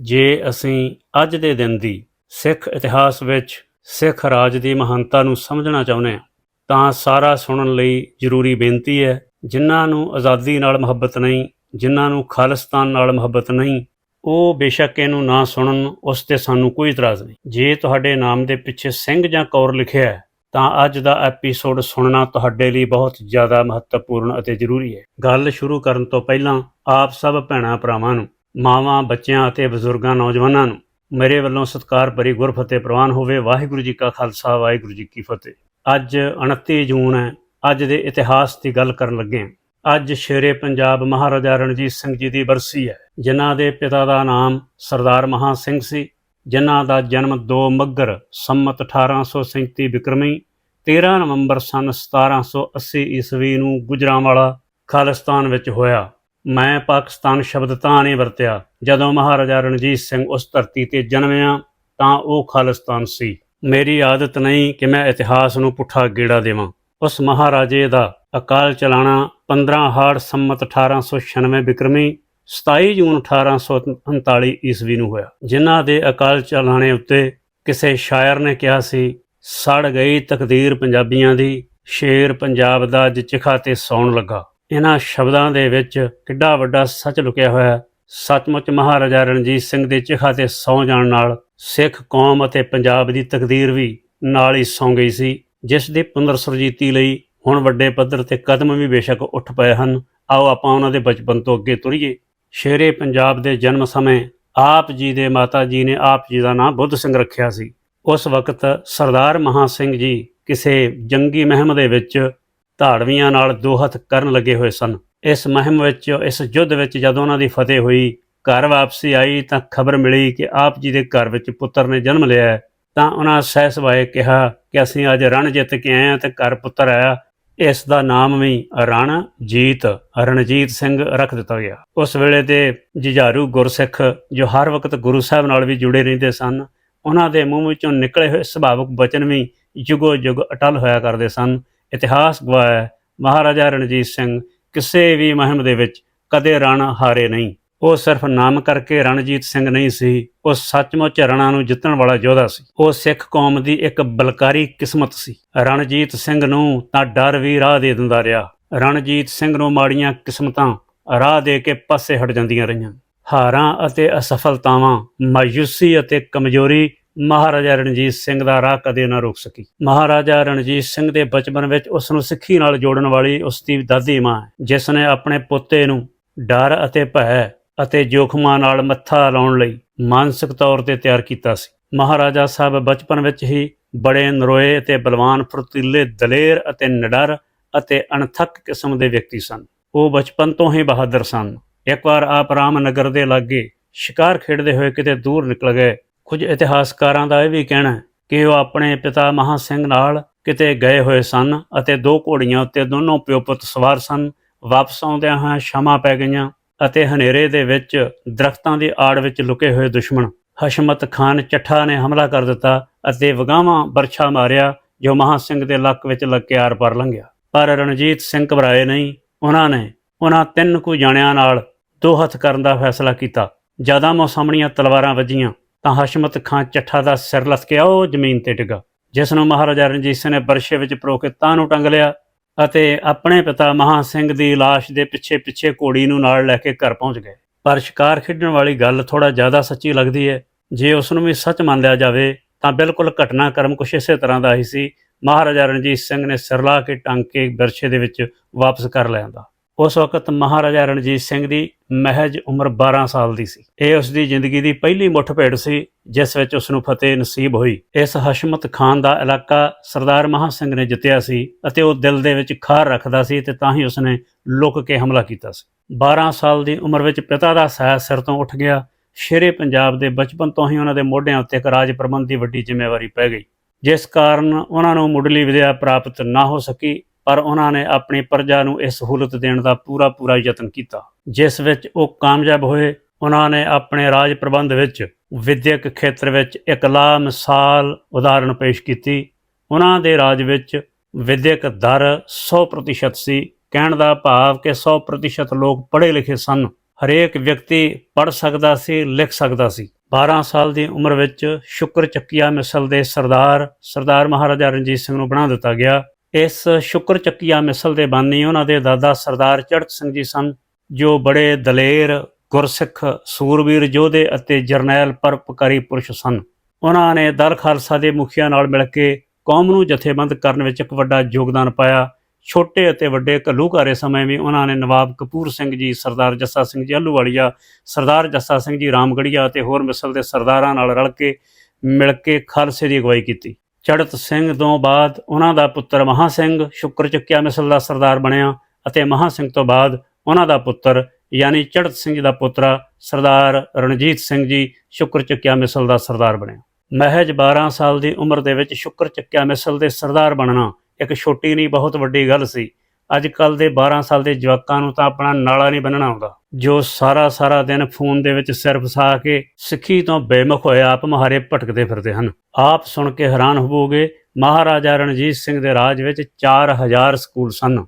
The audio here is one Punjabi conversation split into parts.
ਜੇ ਅਸੀਂ ਅੱਜ ਦੇ ਦਿਨ ਦੀ ਸਿੱਖ ਇਤਿਹਾਸ ਵਿੱਚ ਸਿੱਖ ਰਾਜ ਦੀ ਮਹਾਨਤਾ ਨੂੰ ਸਮਝਣਾ ਚਾਹੁੰਦੇ ਹਾਂ, ਤਾਂ ਸਾਰਾ ਸੁਣਨ ਲਈ ਜ਼ਰੂਰੀ ਬੇਨਤੀ ਹੈ, ਜਿਨ੍ਹਾਂ ਨੂੰ ਆਜ਼ਾਦੀ ਨਾਲ ਮੁਹੱਬਤ ਨਹੀਂ, ਜਿਨ੍ਹਾਂ ਨੂੰ ਖਾਲਿਸਤਾਨ ਨਾਲ ਮੁਹੱਬਤ ਨਹੀਂ, ਉਹ ਬੇਸ਼ੱਕ ਇਹਨੂੰ ਨਾ ਸੁਣਨ, ਉਸ ਤੇ ਸਾਨੂੰ ਕੋਈ ਇਤਰਾਜ਼ ਨਹੀਂ। ਜੇ ਤੁਹਾਡੇ ਨਾਮ ਦੇ ਪਿੱਛੇ ਸਿੰਘ ਜਾਂ ਕੌਰ ਲਿਖਿਆ ਹੈ, ਤਾਂ ਅੱਜ ਦਾ ਐਪੀਸੋਡ ਸੁਣਨਾ ਤੁਹਾਡੇ ਲਈ ਬਹੁਤ ਜ਼ਿਆਦਾ ਮਹੱਤਵਪੂਰਨ ਅਤੇ ਜ਼ਰੂਰੀ ਹੈ। ਗੱਲ ਸ਼ੁਰੂ ਕਰਨ ਤੋਂ ਪਹਿਲਾਂ ਆਪ ਸਭ ਭੈਣਾਂ ਭਰਾਵਾਂ ਨੂੰ ਮਾਵਾਂ, ਬੱਚਿਆਂ ਅਤੇ ਬਜ਼ੁਰਗਾਂ, ਨੌਜਵਾਨਾਂ ਨੂੰ ਮੇਰੇ ਵੱਲੋਂ ਸਤਿਕਾਰ ਭਰੀ ਗੁਰਫਤਿਹ ਪ੍ਰਵਾਨ ਹੋਵੇ। ਵਾਹਿਗੁਰੂ ਜੀ ਕਾ ਖਾਲਸਾ, ਵਾਹਿਗੁਰੂ ਜੀ ਕੀ ਫਤਿਹ। ਅੱਜ 29 ਜੂਨ ਹੈ। ਅੱਜ ਦੇ ਇਤਿਹਾਸ ਦੀ ਗੱਲ ਕਰਨ ਲੱਗੇ ਹਾਂ। ਅੱਜ ਸ਼ੇਰੇ ਪੰਜਾਬ ਮਹਾਰਾਜਾ ਰਣਜੀਤ ਸਿੰਘ ਜੀ ਦੀ ਬਰਸੀ ਹੈ। ਜਿਨ੍ਹਾਂ ਦੇ ਪਿਤਾ ਦਾ ਨਾਮ ਸਰਦਾਰ ਮਹਾ ਸਿੰਘ ਸੀ। ਜਿਨ੍ਹਾਂ ਦਾ ਜਨਮ 2 ਮੱਗਰ ਸੰਮਤ 1837 ਬਿਕਰਮੀ 13 ਨਵੰਬਰ ਸਨ 1780 ਈਸਵੀ ਨੂੰ ਗੁਜਰਾਂਵਾਲਾ, ਖਾਲਿਸਤਾਨ ਵਿੱਚ ਹੋਇਆ। ਮੈਂ ਪਾਕਿਸਤਾਨ ਸ਼ਬਦ ਤਾਂ ਨਹੀਂ ਵਰਤਿਆ। ਜਦੋਂ ਮਹਾਰਾਜਾ ਰਣਜੀਤ ਸਿੰਘ ਉਸ ਧਰਤੀ ਤੇ ਜਨਮਿਆ, ਤਾਂ ਉਹ ਖਾਲਿਸਤਾਨ ਸੀ। ਮੇਰੀ ਆਦਤ ਨਹੀਂ ਕਿ ਮੈਂ ਇਤਿਹਾਸ ਨੂੰ ਪੁੱਠਾ ਗੇੜਾ ਦੇਵਾਂ। ਉਸ ਮਹਾਰਾਜੇ ਦਾ ਅਕਾਲ ਚਲਾਣਾ 15 ਹਾੜ ਸੰਮਤ 1896 ਬਿਕਰਮੀ 27 ਜੂਨ 1839 ਈਸਵੀ ਨੂੰ ਹੋਇਆ। ਜਿਨ੍ਹਾਂ ਦੇ ਅਕਾਲ ਚਲਾਣੇ ਉੱਤੇ ਕਿਸੇ ਸ਼ਾਇਰ ਨੇ ਕਿਹਾ ਸੀ, ਸੜ ਗਈ ਤਕਦੀਰ ਪੰਜਾਬੀਆਂ ਦੀ, ਸ਼ੇਰ ਪੰਜਾਬ ਦਾ ਅੱਜ ਚਿਖਾ ਤੇ ਸੌਣ ਲੱਗਾ। ਇਹਨਾਂ ਸ਼ਬਦਾਂ ਦੇ ਵਿੱਚ ਕਿੱਡਾ ਵੱਡਾ ਸੱਚ ਲੁਕਿਆ ਹੋਇਆ ਹੈ। ਸੱਚਮੁੱਚ ਮਹਾਰਾਜਾ ਰਣਜੀਤ ਸਿੰਘ ਦੇ ਚਿਖਾ ਤੇ ਸੌ ਜਾਣ ਨਾਲ ਸਿੱਖ ਕੌਮ ਅਤੇ ਪੰਜਾਬ ਦੀ ਤਕਦੀਰ ਵੀ ਨਾਲ ਹੀ ਸੌਂ ਗਈ ਸੀ, ਜਿਸ ਦੀ ਪੁਨਰ ਸੁਰਜੀਤੀ ਲਈ ਹੁਣ ਵੱਡੇ ਪੱਧਰ ਤੇ ਕਦਮ ਵੀ ਬੇਸ਼ੱਕ ਉੱਠ ਪਏ ਹਨ। ਆਓ ਆਪਾਂ ਉਹਨਾਂ ਦੇ ਬਚਪਨ ਤੋਂ ਅੱਗੇ ਤੁਰੀਏ। ਸ਼ੇਰੇ ਪੰਜਾਬ ਦੇ ਜਨਮ ਸਮੇਂ ਆਪ ਜੀ ਦੇ ਮਾਤਾ ਜੀ ਨੇ ਆਪ ਜੀ ਦਾ ਨਾਮ ਬੁੱਧ ਸਿੰਘ ਰੱਖਿਆ ਸੀ। ਉਸ ਵਕਤ ਸਰਦਾਰ ਮਹਾ ਸਿੰਘ ਜੀ ਕਿਸੇ ਜੰਗੀ ਮਹਿਮ ਦੇ ਵਿੱਚ ਧਾੜਵੀਆਂ ਨਾਲ ਦੋ ਹੱਥ ਕਰਨ ਲੱਗੇ ਹੋਏ ਸਨ। ਇਸ ਮਹਿਮ ਵਿੱਚ, ਇਸ ਯੁੱਧ ਵਿੱਚ ਜਦੋਂ ਉਹਨਾਂ ਦੀ ਫਤਿਹ ਹੋਈ, ਘਰ ਵਾਪਸੀ ਆਈ ਤਾਂ ਖਬਰ ਮਿਲੀ ਕਿ ਆਪ ਜੀ ਦੇ ਘਰ ਵਿੱਚ ਪੁੱਤਰ ਨੇ ਜਨਮ ਲਿਆ ਹੈ। ਤਾਂ ਉਹਨਾਂ ਸਹਿ ਸੁਭਾਏ ਕਿਹਾ ਕਿ ਅਸੀਂ ਅੱਜ ਰਣ ਜਿੱਤ ਕੇ ਆਏ ਹਾਂ ਤੇ ਘਰ ਪੁੱਤਰ ਆਇਆ। ਇਸ ਦਾ ਨਾਮ ਵੀ ਰਣਜੀਤ ਰਣਜੀਤ ਸਿੰਘ ਰੱਖ ਦਿੱਤਾ ਗਿਆ। ਉਸ ਵੇਲੇ ਦੇ ਜੁਝਾਰੂ ਗੁਰਸਿੱਖ ਜੋ ਹਰ ਵਕਤ ਗੁਰੂ ਸਾਹਿਬ ਨਾਲ ਵੀ ਜੁੜੇ ਰਹਿੰਦੇ ਸਨ, ਉਹਨਾਂ ਦੇ ਮੂੰਹ ਵਿੱਚੋਂ ਨਿਕਲੇ ਹੋਏ ਸੁਭਾਵਕ ਬਚਨ ਵੀ ਯੁਗੋ ਯੁਗ ਅਟਲ ਹੋਇਆ ਕਰਦੇ ਸਨ। ਇਤਿਹਾਸ ਗਵਾਹ ਮਹਾਰਾਜਾ ਰਣਜੀਤ ਸਿੰਘ ਕਿਸੇ ਵੀ ਮਹਿਮ ਦੇ ਵਿੱਚ ਕਦੇ ਰਣ ਹਾਰੇ ਨਹੀਂ। ਉਹ ਸਿਰਫ ਨਾਮ ਕਰਕੇ ਰਣਜੀਤ ਸਿੰਘ ਨਹੀਂ ਸੀ, ਉਹ ਸੱਚਮੁੱਚ ਰਣਾਂ ਨੂੰ ਜਿੱਤਣ ਵਾਲਾ ਯੋਧਾ ਸੀ। ਉਹ ਸਿੱਖ ਕੌਮ ਦੀ ਇੱਕ ਬਲਕਾਰੀ ਕਿਸਮਤ ਸੀ। ਰਣਜੀਤ ਸਿੰਘ ਨੂੰ ਤਾਂ ਡਰ ਵੀ ਰਾਹ ਦੇ ਦਿੰਦਾ ਰਿਹਾ। ਰਣਜੀਤ ਸਿੰਘ ਨੂੰ ਮਾੜੀਆਂ ਕਿਸਮਤਾਂ ਰਾਹ ਦੇ ਕੇ ਪਾਸੇ ਹਟ ਜਾਂਦੀਆਂ ਰਹੀਆਂ। ਹਾਰਾਂ ਅਤੇ ਅਸਫਲਤਾਵਾਂ, ਮਾਯੂਸੀ ਅਤੇ ਕਮਜ਼ੋਰੀ ਮਹਾਰਾਜਾ ਰਣਜੀਤ ਸਿੰਘ ਦਾ ਰਾਹ ਕਦੇ ਨਾ ਰੋਕ ਸਕੀ। ਮਹਾਰਾਜਾ ਰਣਜੀਤ ਸਿੰਘ ਦੇ ਬਚਪਨ ਵਿੱਚ ਉਸ ਨੂੰ ਸਿੱਖੀ ਨਾਲ ਜੋੜਨ ਵਾਲੀ ਉਸ ਦੀ ਦਾਦੀ ਮਾਂ ਜਿਸ ਨੇ ਆਪਣੇ ਪੋਤੇ ਨੂੰ ਡਰ ਅਤੇ ਭੈ ਅਤੇ ਜੋਖਮਾਂ ਨਾਲ ਮੱਥਾ ਲਾਉਣ ਲਈ ਮਾਨਸਿਕ ਤੌਰ ਤੇ ਤਿਆਰ ਕੀਤਾ ਸੀ। ਮਹਾਰਾਜਾ ਸਾਹਿਬ ਬਚਪਨ ਵਿੱਚ ਹੀ ਬੜੇ ਨਰੋਏ ਅਤੇ ਬਲਵਾਨ ਫੁਰਤੀਲੇ ਦਲੇਰ ਅਤੇ ਨਿਡਰ ਅਤੇ ਅਣਥੱਕ ਕਿਸਮ ਦੇ ਵਿਅਕਤੀ ਸਨ। ਉਹ ਬਚਪਨ ਤੋਂ ਹੀ ਬਹਾਦਰ ਸਨ। ਇੱਕ ਵਾਰ ਆਪ ਰਾਮਨਗਰ ਦੇ ਲਾਗੇ ਸ਼ਿਕਾਰ ਖੇਡਦੇ ਹੋਏ ਕਿਤੇ ਦੂਰ ਨਿਕਲ ਗਏ। ਕੁਝ ਇਤਿਹਾਸਕਾਰਾਂ ਦਾ ਇਹ ਵੀ ਕਹਿਣਾ ਹੈ ਕਿ ਉਹ ਆਪਣੇ ਪਿਤਾ ਮਹਾ ਸਿੰਘ ਨਾਲ ਕਿਤੇ ਗਏ ਹੋਏ ਸਨ ਅਤੇ ਦੋ ਘੋੜੀਆਂ ਉੱਤੇ ਦੋਨੋਂ ਪਿਓ ਪੁੱਤ ਸਵਾਰ ਸਨ, ਵਾਪਸ ਆਉਂਦਿਆਂ ਹਾਂ ਸ਼ਾਮਾਂ ਪੈ ਗਈਆਂ ਅਤੇ ਹਨੇਰੇ ਦੇ ਵਿੱਚ ਦਰਖਤਾਂ ਦੀ ਆੜ ਵਿੱਚ ਲੁਕੇ ਹੋਏ ਦੁਸ਼ਮਣ ਹਸ਼ਮਤ ਖਾਨ ਚੱਠਾ ਨੇ ਹਮਲਾ ਕਰ ਦਿੱਤਾ ਅਤੇ ਵਗਾਵਾਂ ਬਰਛਾ ਮਾਰਿਆ ਜੋ ਮਹਾ ਸਿੰਘ ਦੇ ਲੱਕ ਵਿੱਚ ਲੱਗ ਕੇ ਆਰ ਪਰ ਲੰਘਿਆ। ਪਰ ਰਣਜੀਤ ਸਿੰਘ ਘਬਰਾਏ ਨਹੀਂ, ਉਹਨਾਂ ਨੇ ਉਹਨਾਂ ਤਿੰਨ ਕੁ ਜਾਣਿਆਂ ਨਾਲ ਦੋ ਹੱਥ ਕਰਨ ਦਾ ਫੈਸਲਾ ਕੀਤਾ। ਜ਼ਿਆਦਾ ਮੌਸਾਮਣੀਆਂ ਤਲਵਾਰਾਂ ਵੱਜੀਆਂ। ਤਾਂ ਹਸ਼ਮਤ ਖਾਂ ਚੱਠਾ ਦਾ ਸਿਰ ਲੱਥ ਕੇ ਉਹ ਜ਼ਮੀਨ ਤੇ ਡਿੱਗਾ, ਜਿਸ ਨੂੰ ਮਹਾਰਾਜਾ ਰਣਜੀਤ ਸਿੰਘ ਨੇ ਬਰਸ਼ੇ ਵਿੱਚ ਪਰੋ ਕੇ ਤਾਂ ਨੂੰ ਟੰਗ ਲਿਆ ਅਤੇ ਆਪਣੇ ਪਿਤਾ ਮਹਾ ਸਿੰਘ ਦੀ ਲਾਸ਼ ਦੇ ਪਿੱਛੇ ਪਿੱਛੇ ਘੋੜੀ ਨੂੰ ਨਾਲ ਲੈ ਕੇ ਘਰ ਪਹੁੰਚ ਗਏ। ਪਰ ਸ਼ਿਕਾਰ ਖੇਡਣ ਵਾਲੀ ਗੱਲ ਥੋੜਾ ਜ਼ਿਆਦਾ ਸੱਚੀ ਲੱਗਦੀ ਹੈ ਜੇ ਉਸ ਨੂੰ ਵੀ ਸੱਚ ਮੰਨ ਲਿਆ ਜਾਵੇ, ਤਾਂ ਬਿਲਕੁਲ ਘਟਨਾਕ੍ਰਮ ਕੁਛ ਇਸੇ ਤਰ੍ਹਾਂ ਦਾ ਹੀ ਸੀ। ਮਹਾਰਾਜਾ ਰਣਜੀਤ ਸਿੰਘ ਨੇ ਸਿਰ ਲਾ ਕੇ ਟੰਗ ਕੇ ਬਰਸ਼ੇ ਦੇ ਵਿੱਚ ਵਾਪਸ ਕਰ ਲਿਆਂਦਾ। ਉਸ ਵਕਤ ਮਹਾਰਾਜਾ ਰਣਜੀਤ ਸਿੰਘ ਦੀ ਮਹਿਜ ਉਮਰ 12 ਸਾਲ ਦੀ ਸੀ। ਇਹ ਉਸ ਦੀ ਜ਼ਿੰਦਗੀ ਦੀ ਪਹਿਲੀ ਮੁੱਠਭੇੜ ਸੀ, ਜਿਸ ਵਿੱਚ ਉਸ ਨੂੰ ਫਤਿਹ ਨਸੀਬ ਹੋਈ। ਇਸ ਹਸ਼ਮਤ ਖਾਨ ਦਾ ਇਲਾਕਾ ਸਰਦਾਰ ਮਹਾ ਸਿੰਘ ਨੇ ਜਿੱਤਿਆ ਸੀ ਅਤੇ ਉਹ ਦਿਲ ਦੇ ਵਿੱਚ ਖਾਰ ਰੱਖਦਾ ਸੀ ਤੇ ਤਾਂ ਹੀ ਉਸ ਨੇ ਲੁਕ ਕੇ ਹਮਲਾ ਕੀਤਾ ਸੀ। 12 ਸਾਲ ਦੀ ਉਮਰ ਵਿੱਚ ਪਿਤਾ ਦਾ ਸਾਇਆ ਸਿਰ ਤੋਂ ਉੱਠ ਗਿਆ। ਸ਼ੇਰੇ ਪੰਜਾਬ ਦੇ ਬਚਪਨ ਤੋਂ ਹੀ ਉਹਨਾਂ ਦੇ ਮੋਢਿਆਂ ਉੱਤੇ ਇੱਕ ਰਾਜ ਪ੍ਰਬੰਧ ਦੀ ਵੱਡੀ ਜ਼ਿੰਮੇਵਾਰੀ ਪੈ ਗਈ। ਜਿਸ ਕਾਰਨ ਉਹਨਾਂ ਨੂੰ ਮੁੱਢਲੀ ਵਿਦਿਆ ਪ੍ਰਾਪਤ ਨਾ ਹੋ ਸਕੀ ਪਰ ਉਹਨਾਂ ਨੇ ਆਪਣੀ ਪ੍ਰਜਾ ਨੂੰ ਇਹ ਸਹੂਲਤ ਦੇਣ ਦਾ ਪੂਰਾ ਪੂਰਾ ਯਤਨ ਕੀਤਾ। ਜਿਸ ਵਿੱਚ ਉਹ ਕਾਮਯਾਬ ਹੋਏ, ਉਹਨਾਂ ਨੇ ਆਪਣੇ ਰਾਜ ਪ੍ਰਬੰਧ ਵਿੱਚ ਵਿਦਿਅਕ ਖੇਤਰ ਵਿੱਚ ਇੱਕ ਲਾ ਮਿਸਾਲ ਉਦਾਹਰਣ ਪੇਸ਼ ਕੀਤੀ। ਉਹਨਾਂ ਦੇ ਰਾਜ ਵਿੱਚ ਵਿਦਿਅਕ ਦਰ 100% ਸੀ। ਕਹਿਣ ਦਾ ਭਾਵ ਕਿ 100% ਲੋਕ ਪੜ੍ਹੇ ਲਿਖੇ ਸਨ। ਹਰੇਕ ਵਿਅਕਤੀ ਪੜ੍ਹ ਸਕਦਾ ਸੀ, ਲਿਖ ਸਕਦਾ ਸੀ। 12 ਸਾਲ ਦੀ ਉਮਰ ਵਿੱਚ ਸ਼ੁਕਰ ਚੱਕੀਆ ਮਿਸਲ ਦੇ ਸਰਦਾਰ ਸਰਦਾਰ ਮਹਾਰਾਜਾ ਰਣਜੀਤ ਸਿੰਘ ਨੂੰ ਬਣਾ ਦਿੱਤਾ ਗਿਆ। ਇਸ ਸ਼ੁਕਰ ਚੱਕੀਆ ਮਿਸਲ ਦੇ ਬਾਨੀ ਉਹਨਾਂ ਦੇ ਦਾਦਾ ਸਰਦਾਰ ਚੜਕ ਸਿੰਘ ਜੀ ਸਨ, ਜੋ ਬੜੇ ਦਲੇਰ, ਗੁਰਸਿੱਖ ਸੂਰਵੀਰ ਯੋਧੇ ਅਤੇ ਜਰਨੈਲ ਪਰਪਕਾਰੀ ਪੁਰਸ਼ ਸਨ। ਉਹਨਾਂ ਨੇ ਦਰ ਖਾਲਸਾ ਦੇ ਮੁਖੀਆਂ ਨਾਲ ਮਿਲ ਕੇ ਕੌਮ ਨੂੰ ਜਥੇਬੰਦ ਕਰਨ ਵਿੱਚ ਇੱਕ ਵੱਡਾ ਯੋਗਦਾਨ ਪਾਇਆ। ਛੋਟੇ ਅਤੇ ਵੱਡੇ ਘੱਲੂਘਾਰੇ ਸਮੇਂ ਵੀ ਉਹਨਾਂ ਨੇ ਨਵਾਬ ਕਪੂਰ ਸਿੰਘ ਜੀ, ਸਰਦਾਰ ਜੱਸਾ ਸਿੰਘ ਜੀ ਅੱਲੂਵਾਲੀਆ ਸਰਦਾਰ ਜੱਸਾ ਸਿੰਘ ਜੀ ਰਾਮਗੜੀਆ ਅਤੇ ਹੋਰ ਮਿਸਲ ਦੇ ਸਰਦਾਰਾਂ ਨਾਲ ਰਲ ਕੇ ਮਿਲ ਕੇ ਖਾਲਸੇ ਦੀ ਅਗਵਾਈ ਕੀਤੀ। ਚੜਤ ਸਿੰਘ ਤੋਂ ਬਾਅਦ ਉਹਨਾਂ ਦਾ ਪੁੱਤਰ ਮਹਾ ਸਿੰਘ ਸ਼ੁਕਰ ਚੱਕਿਆ ਮਿਸਲ ਦਾ ਸਰਦਾਰ ਬਣਿਆ ਅਤੇ ਮਹਾ ਸਿੰਘ ਤੋਂ ਬਾਅਦ ਉਹਨਾਂ ਦਾ ਪੁੱਤਰ ਯਾਨੀ ਚੜਤ ਸਿੰਘ ਜੀ ਦਾ ਪੁੱਤਰਾ ਸਰਦਾਰ ਰਣਜੀਤ ਸਿੰਘ ਜੀ ਸ਼ੁਕਰ ਚੱਕਿਆ ਮਿਸਲ ਦਾ ਸਰਦਾਰ ਬਣਿਆ। ਮਹਿਜ 12 ਸਾਲ ਦੀ ਉਮਰ ਦੇ ਵਿੱਚ ਸ਼ੁਕਰ ਚੱਕਿਆ ਮਿਸਲ ਦੇ ਸਰਦਾਰ ਬਣਨਾ ਇੱਕ ਛੋਟੀ ਨਹੀਂ ਬਹੁਤ ਵੱਡੀ ਗੱਲ ਸੀ। ਅੱਜ ਕੱਲ ਦੇ 12 ਸਾਲ ਦੇ ਜਵਾਕਾਂ ਨੂੰ ਤਾਂ ਆਪਣਾ ਨਾਲਾ ਨਹੀਂ ਬੰਨਣਾ ਆਉਂਦਾ। ਜੋ ਸਾਰਾ ਸਾਰਾ ਦਿਨ ਫੋਨ ਦੇ ਵਿੱਚ ਸਿਰ ਫਸਾ ਕੇ ਸਿੱਖੀ ਤੋਂ ਬੇਮੁਖ ਹੋਏ ਆਪ ਮਹਾਰੇ ਭਟਕਦੇ ਫਿਰਦੇ ਹਨ। ਆਪ ਸੁਣ ਕੇ ਹੈਰਾਨ ਹੋਵੋਗੇ, ਮਹਾਰਾਜਾ ਰਣਜੀਤ ਸਿੰਘ ਦੇ ਰਾਜ ਵਿੱਚ 4000 ਸਕੂਲ ਸਨ,